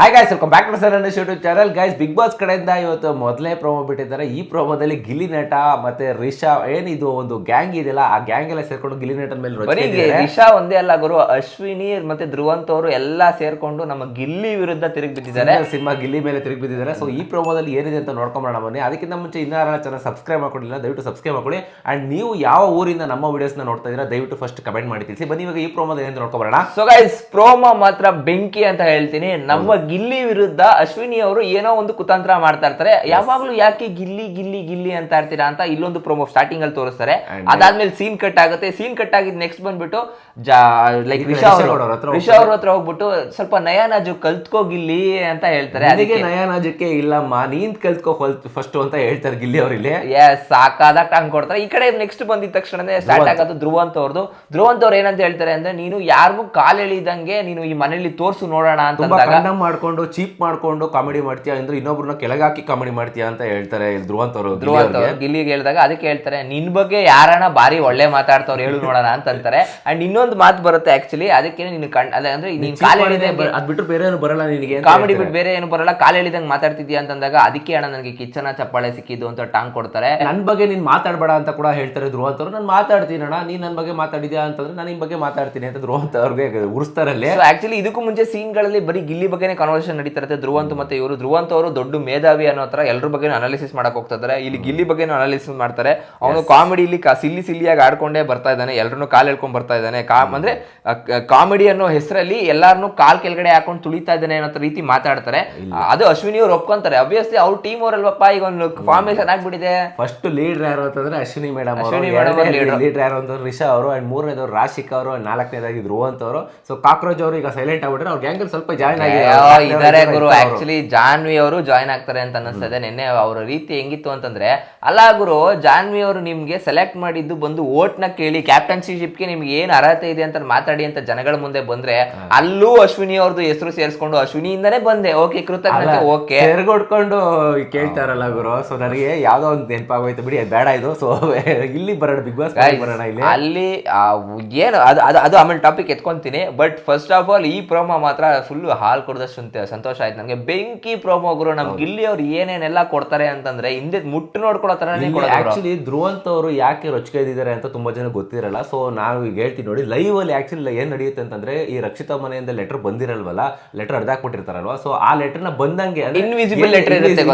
Hi guys welcome back to sir YouTube channel guys big boss ಕಡೆಯಿಂದ ಇವತ್ತು ಮೊದಲೇ promo ಬಿಟ್ಟಿದ್ದಾರೆ. ಈ ಪ್ರೋಮೋದಲ್ಲಿ ಗಿಲ್ಲಿ ನಟ ಮತ್ತೆ ರಿಷಾ ಏನಿದು ಒಂದು ಗ್ಯಾಂಗ್ ಇದೆಯಲ್ಲ ಆ ಗ್ಯಾಂಗ್ ಎಲ್ಲ ಸೇರ್ಕೊಂಡು ಗಿಲ್ಲಿ ನಟನ ಮೇಲೆ ರಿಷಾ ಬರೀ. ಒಂದೇ ಅಲ್ಲ ಗುರು. ಅಶ್ವಿನಿ ಮತ್ತೆ ಧ್ರುವಂತ್ ಅವರು ಎಲ್ಲ ಸೇರ್ಕೊಂಡು ನಮ್ಮ ಗಿಲ್ಲಿ ವಿರುದ್ಧ ತಿರುಗಿ ಬಿದ್ದಿದ್ದಾರೆ. ಸಿಂಹ ಗಿಲ್ಲಿ ಮೇಲೆ ತಿರುಗಿ ಬಿದ್ದಿದ್ದಾರೆ. ಸೊ ಈ ಪ್ರೋಮೋದಲ್ಲಿ ಏನಿದೆ ಅಂತ ನೋಡ್ಕೊಂಬೋಣ ಬನ್ನಿ. ಅದಕ್ಕಿಂತ ಮುಂಚೆ ಇನ್ನೂ ಯಾರು ಚಾನಲ್ ಸಬ್ಸ್ಕ್ರೈಬ್ ಮಾಡ್ಕೊಂಡಿಲ್ಲ ದಯವಿಟ್ಟು ಸಬ್ಸ್ಕ್ರೈಬ್ ಮಾಡ್ಕೊಳ್ಳಿ ಅಂಡ್ ನೀವು ಯಾವ ಊರಿಂದ ನಮ್ಮ ವಿಡಿಯೋಸ್ನ ನೋಡ್ತಾ ಇದ್ದೀರಾ ದಯವಿಟ್ಟು ಫಸ್ಟ್ ಕಮೆಂಟ್ ಮಾಡಿ ತಿಳಿಸಿ. ಬನ್ನಿ ಇವಾಗ ಈ ಪ್ರೋಮೋದಲ್ಲಿ ಏನಂತ ನೋಡ್ಕೊಬೋಣ ಸೊ ಗೈಸ್ ಪ್ರೋಮೋ ಮಾತ್ರ ಬೆಂಕಿ ಅಂತ ಹೇಳ್ತೀನಿ. ನಮ್ಮ ಗಿಲ್ಲಿ ವಿರುದ್ಧ ಅಶ್ವಿನಿ ಅವರು ಏನೋ ಒಂದು ಕುತಂತ್ರ ಮಾಡ್ತಾ ಇರ್ತಾರೆ. ಯಾವಾಗ್ಲೂ ಯಾಕೆ ಗಿಲ್ಲಿ ಗಿಲ್ಲಿ ಗಿಲ್ಲಿ ಅಂತ ಇರ್ತೀರಾ ಅಂತ ಇಲ್ಲೊಂದು ಪ್ರೊಮೋ ಸ್ಟಾರ್ಟಿಂಗ್ ಅಲ್ಲಿ ತೋರಿಸ್ತಾರೆ. ಅದಾದ್ಮೇಲೆ ಸೀನ್ ಕಟ್ ಆಗುತ್ತೆ. ಸೀನ್ ಕಟ್ ಆಗಿದ್ ನೆಕ್ಸ್ಟ್ ಬಂದ್ಬಿಟ್ಟು ಲೈಕ್ ರಿಷಾ ಅವರು. ಅವ್ರ ಹತ್ರ ರಿಷಾ ಅವ್ರ ಹತ್ರ ಹೋಗ್ಬಿಟ್ಟು ಸ್ವಲ್ಪ ನಯಾನಾಜು ಕಲ್ತ್ಕೋ ಗಿಲ್ಲಿ ಅಂತ ಹೇಳ್ತಾರೆ. ಅದಕ್ಕೆ ನಯನಾಜಕ್ಕೆ ಇಲ್ಲಮ್ಮ ನೀನ್ ಕಲ್ತ್ಕೋ ಫಸ್ಟ್ ಅಂತ ಹೇಳ್ತಾರೆ ಗಿಲ್ಲಿ ಅವರಿಗೆ ಎಸ್ ಸಾಕಾದಾಗ ಟಂಗ್ ಕೊಡ್ತಾರೆ. ಈ ಕಡೆ ನೆಕ್ಸ್ಟ್ ಬಂದಿದ ತಕ್ಷಣನೇ ಸ್ಟಾರ್ಟ್ ಆಗೋದು ಧ್ರುವಂತ ಅವ್ರದ್ದು ಧ್ರುವಂತ ಅವ್ರು ಏನಂತ ಹೇಳ್ತಾರೆ ಅಂದ್ರೆ ನೀನು ಯಾರಿಗೂ ಕಾಲ್ ಎಳಿದಂಗೆ ನೀನು ಈ ಮನೇಲಿ ತೋರ್ಸು ನೋಡೋಣ ಅಂತ ಮಾಡ್ಕೊಂಡು ಚೀಪ್ ಮಾಡ್ಕೊಂಡು ಕಾಮಿಡಿ ಮಾಡ್ತೀಯಾ? ಅಂದ್ರೆ ಇನ್ನೊಬ್ರನ್ನ ಕೆಳಗಾಕಿ ಕಾಮಿಡಿ ಮಾಡ್ತೀಯಾ ಅಂತ ಹೇಳ್ತಾರೆ ಇಲ್ಲಿ ಧ್ರುವಂತ್ ಅವರು ಗಿಲ್ಲಿಗೆ ಹೇಳಿದಾಗ ಅದಕ್ಕೆ ಹೇಳ್ತಾರೆ ನಿನ್ ಬಗ್ಗೆ ಯಾರನ್ನ ಬಾರಿ ಒಳ್ಳೆ ಮಾತಾಡ್ತವ್ರು ಹೇಳು ನೋಡೋಣ ಅಂತ ಅಂತಾರೆ. ಅಂಡ್ ಇನ್ನೊಂದು ಮಾತು ಬರುತ್ತೆ ಆಕ್ಚುಲಿ ಅದಕ್ಕೆ ನಿನ್ ಕಣ್ ಅಂದ್ರೆ ನೀನ್ ಕಾಲ್ ಅದ್ ಬಿಟ್ಟು ಬೇರೆ ಏನು ಬರಲ್ಲ ನಿನಗೆ ಕಾಮಿಡಿ ಬಿಟ್ಟು ಬೇರೆ ಏನು ಬರಲ್ಲ ಕಾಲ್ ಹೇಳಿದಂಗೆ ಮಾತಾಡ್ತಿದ್ಯಾ ಅಂತಂದಾಗ ಅದಕ್ಕೆ ಅಣ್ಣ ನನಗೆ ಕಿಚ್ಚನ ಚಪ್ಪಾಳೆ ಸಿಕ್ಕಿದ್ದು ಅಂತ ಟಾಂಗ್ ಕೊಡ್ತಾರೆ. ನನ್ ಬಗ್ಗೆ ನೀನ್ ಮಾತಾಡಬೇಡ ಅಂತ ಕೂಡ ಹೇಳ್ತಾರೆ ಧ್ರುವಂತವ್ರು ನಾನು ಮಾತಾಡ್ತೀನಿ ಅಣ್ಣ ನೀನ್ ನನ್ ಬಗ್ಗೆ ಮಾತಾಡಿದ್ಯಾ ಅಂತಂದ್ರೆ ನಾನು ನಿಮ್ ಬಗ್ಗೆ ಮಾತಾಡ್ತೀನಿ ಅಂತ ಧ್ರುವಂತ ಅವ್ರಿಗೆ ಉರ್ಸ್ತಾರಲ್ಲಿ. ಸೊ ಆಕ್ಚುಲಿ ಇದಕ್ಕೂ ಮುಂಚೆ ಸೀನ್ಗಳಲ್ಲಿ ಬರೀ ಗಿಲ್ಲಿ ಬಗ್ಗೆನೇ ಕಾನ್ವರ್ಸೇಷನ್ ನಡೀತಾ ಇರುತ್ತೆ. ಧ್ರುವಂತ್ ಮತ್ತೆ ಇವರು. ಧ್ರುವಂತ್ ಅವರು ದೊಡ್ಡ ಮೇಧಾವಿ ಅನ್ನೋ ತರ ಎಲ್ಲರ ಬಗ್ಗೆ ಅನಾಲಿಸಿಸ್ ಮಾಡಕ್ ಹೋಗ್ತಾ ಇದ್ದಾರೆ ಇಲ್ಲಿ ಗಿಲ್ಲಿ ಬಗ್ಗೆನೂ ಅನಾಲಿಸಿಸ್ ಮಾಡ್ತಾರೆ. ಅವನು ಕಾಮಿಡಿ ಇಲ್ಲಿ ಕ- ಸಿಲ್ಲಿ ಸಿಲ್ಲಿಯಾಗಿ ಆಡ್ಕೊಂಡೇ ಬರ್ತಾ ಇದ್ದಾನೆ. ಎಲ್ಲರನ್ನು ಕಾಲ್ ಹೇಳ್ಕೊಂಡ್ ಬರ್ತಾ ಇದ್ದಾನೆ. ಕಾ ಅಂದ್ರೆ ಕಾಮಿಡಿ ಅನ್ನೋ ಹೆಸರಲ್ಲಿ ಎಲ್ಲಾರನು ಕಾಲ್ ಕೆಳಗಡೆ ಹಾಕೊಂಡು ತುಳಿತಾ ಇದ್ದಾನೆ ಅನ್ನೋ ರೀತಿ ಮಾತಾಡ್ತಾರೆ. ಅದು ಅಶ್ವಿನಿ ಅವ್ರು ಒಪ್ಕೊಂತಾರೆ. ಅಬ್ವಿಯಸ್ಲಿ ಅವ್ರ ಟೀಮ್ ಅವರಲ್ವಪ್ಪ ಈಗ ಒಂದು ಫಾರ್ಮೇಶನ್ ಆಗ್ಬಿಟ್ಟಿದೆ. ಫಸ್ಟ್ ಲೀಡರ್ ಯಾರು ಅಂತಂದ್ರೆ Ashwini madam Ashwini madam. Leader ಯಾರು ಅಂತಂದ್ರೆ ರಿಷಾ ಅವರು ಅಂಡ್ ಮೂರನೇದವ್ರು ರಾಶಿಕ್ ಅವರು ನಾಲ್ಕನೇದಾಗಿ ಧ್ರುವಂತ ಅವರು. ಸೊ ಕಾಕ್ರೋಜ್ ಅವರು ಈಗ ಸೈಲೆಂಟ್ ಆಗ್ಬಿಟ್ರೆ ಅವ್ರ ಗ್ಯಾಂಗ್ ಸ್ವಲ್ಪ ಜಾಯ್ನ್ ಆಗಿ ಇದಾರೆ ಗುರು. ಆಕ್ಚುಲಿ ಜಾನ್ವಿ ಅವರು ಜಾಯ್ನ್ ಆಗ್ತಾರೆ ಅಂತ ಅನ್ನಿಸ್ತದೆ. ನಿನ್ನೆ ಅವರ ರೀತಿ ಹೆಂಗಿತ್ತು ಅಂತಂದ್ರೆ ಅಲ್ಲ ಗುರು ಜಾನ್ವಿ ಅವರು ನಿಮ್ಗೆ ಸೆಲೆಕ್ಟ್ ಮಾಡಿದ್ದು ಬಂದು ಓಟ್ನ ಕೇಳಿ ಕ್ಯಾಪ್ಟನ್ಸಿಶಿಪ್ಗೆ ನಿಮ್ಗೆ ಏನ್ ಅರ್ಹತೆ ಇದೆ ಅಂತ ಮಾತಾಡಿ ಅಂತ ಜನಗಳ ಮುಂದೆ ಬಂದ್ರೆ ಅಲ್ಲೂ ಅಶ್ವಿನಿ ಅವ್ರದ್ದು ಹೆಸರು ಸೇರಿಸ್ಕೊಂಡು ಅಶ್ವಿನಿಯಿಂದನೇ ಬಂದೆ. ಓಕೆ ಕೃತಜ್ಞತೆ ಓಕೆ ಹೊಡ್ಕೊಂಡು ಕೇಳ್ತಾರಲ್ಲ ಗುರು. ಸೊ ನನಗೆ ಯಾವ್ದೋ ಒಂದು ನೆನಪಾಗೋಯ್ತು ಬಿಡಿ ಬೇಡ ಇದು. ಸೊ ಇಲ್ಲಿ ಬರೋಣ ಬಿಗ್ ಬಾಸ್ ಬರೋಣ ಇಲ್ಲಿ. ಅಲ್ಲಿ ಏನು ಅದು ಅದು ಅದು ಆಮೇಲೆ ಟಾಪಿಕ್ ಎತ್ಕೊಂತೀನಿ. ಬಟ್ ಫಸ್ಟ್ ಆಫ್ ಆಲ್ ಈ ಪ್ರೋಮೋ ಮಾತ್ರ ಫುಲ್ ಹಾಲ್ ಕೊಡದಷ್ಟು ಸಂತ- ಸಂತೋಷ ಆಯ್ತು. ನನಗೆ ಬೆಂಕಿ ಪ್ರೋಮೋ ಗುರು ನಮ್ಗೆ ಇಲ್ಲಿ ಅವ್ರು ಏನೇನೆಲ್ಲ ಕೊಡ್ತಾರೆ ಅಂತಂದ್ರೆ ಹಿಂದೆ ಮುಟ್ಟು ನೋಡ್ಕೊಳೋ ತರನೇ ಗುರು. ಆಕ್ಚುಲಿ ಧ್ರುವಂತ್ ಅವರು ಯಾಕೆ ರೊಚ್ಕೈದಿದ್ದಾರೆ ಅಂತ ತುಂಬಾ ಜನ ಗೊತ್ತಿರಲ್ಲ. ಸೊ ನಾವು ಈಗ ಹೇಳ್ತೀವಿ ನೋಡಿ ಲೈವ್ ಅಲ್ಲಿ ಆಕ್ಚುಲಿ ಏನ್ ನಡೆಯುತ್ತೆ ಅಂತಂದ್ರೆ ಈ ರಕ್ಷಿತಾ ಮನೆಯಿಂದ ಲೆಟರ್ ಬಂದಿರಲ್ವಲ್ಲ ಲೆಟರ್ ಅರ್ಧಾಕ್ಬಿಟ್ಟಿರ್ತಾರಲ್ವಾ ಸೊ ಆ ಲೆಟರ್ನ ಬಂದಂಗೆ ಇನ್ವಿಸಿಬಲ್ ಲೆಟರ್ ಇರುತ್ತೆ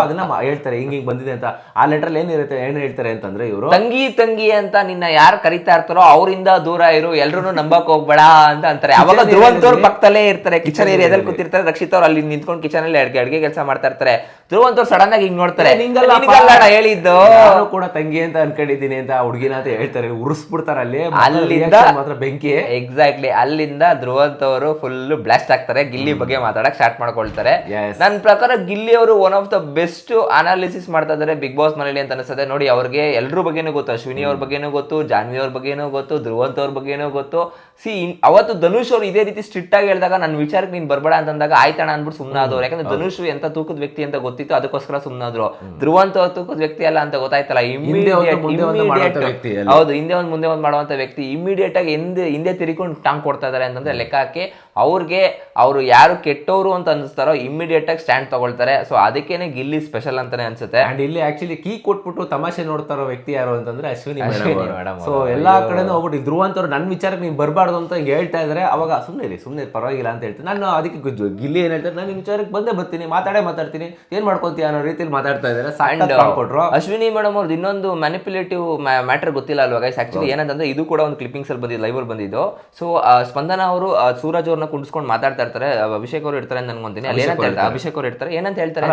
ಅದನ್ನ ಹೇಳ್ತಾರೆ ಹಿಂಗ್ ಹಿಂಗ್ ಬಂದಿದೆ ಅಂತ. ಆ ಲೆಟರ್ ಏನಿರುತ್ತೆ ಏನ್ ಹೇಳ್ತಾರೆ ಅಂತಂದ್ರೆ ಇವರು ತಂಗಿ ತಂಗಿ ಅಂತ ನಿನ್ನ ಯಾರು ಕರಿತಾ ಇರ್ತಾರೋ ಅವರಿಂದ ದೂರ ಇರು ಎಲ್ರು ನಂಬಕ್ ಹೋಗ್ಬೇಡ ಅಂತ ಅಂತಾರೆ. ಅವಾಗ ಧ್ರುವಂತ್ ಅವ್ರ ಪಕ್ಕದಲ್ಲೇ ಇರ್ತಾರೆ ಕಿಚನ್ ಏರಿಯಾದಲ್ಲಿ ಕೂತಿರ್ತಾರೆ ರಕ್ಷಿತ್ ಅವ್ರು ಅಲ್ಲಿ ನಿಂತ್ಕೊಂಡು ಕಿಚನ್ ಅಲ್ಲಿ ಅಡ್ಗೆ ಅಡ್ಗೆ ಕೆಲಸ ಮಾಡ್ತಾ ಇರ್ತಾರೆ. ಧ್ರುವಂತವ್ರು ಸಡನ್ ಆಗಿ ಹಿಂಗ್ ನೋಡ್ತಾರೆ. ಹೇಳಿದ್ದು. ನಾನು ಕೂಡ ತಂಗಿ ಅಂತ ಅನ್ಕೊಂಡಿದ್ದೀನಿ ಅಂತ ಹುಡುಗಿನ ಅಂತ ಹೇಳ್ತಾರೆ. ಉರ್ಸ್ಬಿಡ್ತಾರೆ ಅಲ್ಲಿ ಅಲ್ಲಿಂದ ಮಾತ್ರ ಬೆಂಕಿ ಎಕ್ಸಾಕ್ಟ್ಲಿ ಅಲ್ಲಿಂದ ಧ್ರುವಂತ್ ಅವರು ಫುಲ್ ಬ್ಲಾಸ್ಟ್ ಆಗ್ತಾರೆ. ಗಿಲ್ಲಿ ಬಗ್ಗೆ ಮಾತಾಡಕ್ ಸ್ಟಾರ್ಟ್ ಮಾಡ್ಕೊಳ್ತಾರೆ. ನನ್ನ ಪ್ರಕಾರ ಗಿಲ್ಲಿ ಅವರು one of the best analysis ಮಾಡ್ತಾ ಇದ್ದಾರೆ ಬಿಗ್ ಬಾಸ್ ಮನೇಲಿ ಅಂತ ಅನಿಸ್ತದೆ ನೋಡಿ ಅವ್ರಿಗೆ ಎಲ್ರ ಬಗ್ಗೆನೂ ಗೊತ್ತು. ಅಶ್ವಿನಿ ಅವ್ರ ಬಗ್ಗೆನೂ ಗೊತ್ತು. ಜಾನ್ವಿ ಅವ್ರ ಬಗ್ಗೆನೂ ಗೊತ್ತು. ಧ್ರುವಂತ ಅವ್ರ ಬಗ್ಗೆನೂ ಗೊತ್ತು. ಸಿ ಅವತ್ತು ಧನುಷ್ ಅವ್ರು ಇದೇ ರೀತಿ ಸ್ಟ್ರಿಕ್ಟ್ ಆಗಿ ಹೇಳಿದಾಗ ನನ್ನ ವಿಚಾರಕ್ಕೆ ನೀನ್ ಬರ್ಬೇಡ ಅಂತಂದಾಗ ಆಯ್ತಾಣ ಅಂದ್ಬಿಟ್ಟು ಸುಮ್ಮನಾದವ್ರು ಯಾಕಂದ್ರೆ ಧನುಷ್ ಎಂತ ತೂಕದ ವ್ಯಕ್ತಿ ಅಂತ ಗೊತ್ತಿತ್ತು ಅದಕ್ಕೋಸ್ಕರ ಸುಮ್ಮನಾದ್ರು ಧ್ರುವ ಅಂತ ತೂಕದ ವ್ಯಕ್ತಿ ಅಲ್ಲ ಅಂತ ಗೊತ್ತಾಯ್ತಲ್ಲ ಇಮಿಡಿಯೇಟ್ ವ್ಯಕ್ತಿ ಹೌದು ಹಿಂದೆ ಒಂದು ಮುಂದೆ ಒಂದು ಮಾಡುವಂತ ವ್ಯಕ್ತಿ ಇಮಿಡಿಯೇಟ್ ಆಗಿ ಹಿಂದೆ ಹಿಂದೆ ತಿರ್ಕೊಂಡು ಟಾಂಗ್ ಕೊಡ್ತಾ ಇದಾರೆ ಅಂತಂದ್ರೆ ಲೆಕ್ಕ ಹಾಕಿ ಅವ್ರಿಗೆ ಅವರು ಯಾರು ಕೆಟ್ಟವರು ಅಂತ ಅನಿಸ್ತಾರೋ ಇಮಿಡಿಯೇಟ್ ಆಗಿ ಸ್ಟ್ಯಾಂಡ್ ತಗೊಳ್ತಾರೆ. ಸೊ ಅದಕ್ಕೇನೆ ಗಿಲ್ಲಿ ಸ್ಪೆಷಲ್ ಅಂತಾನೆ ಅನ್ಸುತ್ತೆ. ಅಂಡ್ ಇಲ್ಲಿ ಆಕ್ಚುಲಿ ಕೀ ಕೊಟ್ಬಿಟ್ಟು ತಮಾಷೆ ನೋಡ್ತಾ ಇರೋ ವ್ಯಕ್ತಿ ಯಾರು ಅಂತಂದ್ರೆ ಅಶ್ವಿನಿ ಮೇಡಮ್ ಸೊ ಎಲ್ಲಾ ಕಡೆನೂ ಹೋಗ್ಬಿಟ್ಟು ಧ್ರುವ ಅಂತವ್ರು ನನ್ನ ವಿಚಾರಕ್ಕೆ ನೀವು ಬರಬಾರ್ದು ಅಂತ ಹೇಳ್ತಾ ಇದ್ರೆ. ಅವಾಗ ಸುಮ್ಮನೆ ಇರಿ ಸುಮ್ಮನೆ ಪರವಾಗಿಲ್ಲ ಅಂತ ಹೇಳ್ತೀನಿ. ನಾನು ಅದಕ್ಕೆ ಗೊತ್ತು ಗಿಲ್ಲಿ ಏನ್ ಹೇಳ್ತಾರೆ ನಾನು ನಿಮ್ಮ ವಿಚಾರಕ್ಕೆ ಬಂದೇ ಬರ್ತೀನಿ ಮಾತಾಡೇ ಮಾತಾಡ್ತೀನಿ ಏನ್ ಮಾಡ್ಕೊಂತೀಯ ಅನ್ನೋ ರೀತಿಯಲ್ಲಿ ಮಾತಾಡ್ತಾ ಸಾಕು ಕೊಟ್ರು ಅಶ್ವಿನಿ ಮೇಡಮ್ ಅವ್ರದ್ದು ಇನ್ನೊಂದು ಮ್ಯಾನಿಪುಲೇಟಿವ್ ಮ್ಯಾಟರ್ ಗೊತ್ತಿಲ್ಲ ಅಲ್ವಾ ಗೈಸ್ ಆಕ್ಚುಲಿ ಏನಂತಂದ್ರೆ ಇದು ಕೂಡ ಒಂದು ಕ್ಲಿಪ್ಪಿಂಗ್ಸ್ ಅಲ್ಲಿ ಬಂದಿದ್ದು ಲೈವ್ ಅಲ್ಲಿ ಬಂದಿದ್ದು. ಸೊ ಸ್ಪಂದನ ಅವರು ಸೂರಜ್ ಅವ್ರನ್ನ ಕುಂಡಿಸ್ಕೊಂಡು ಮಾತಾಡ್ತಾ ಇರ್ತಾರೆ. ಅಭಿಷೇಕ್ ಅವರು ಇರ್ತಾರೆ ಅಂತ ಅನ್ಕೊಂತೀನಿ ಅಲ್ಲಿ ಏನಂತ ಹೇಳ್ತಾರೆ? ಅಭಿಷೇಕ್ ಅವರು ಇರ್ತಾರೆ. ಏನಂತ ಹೇಳ್ತಾರೆ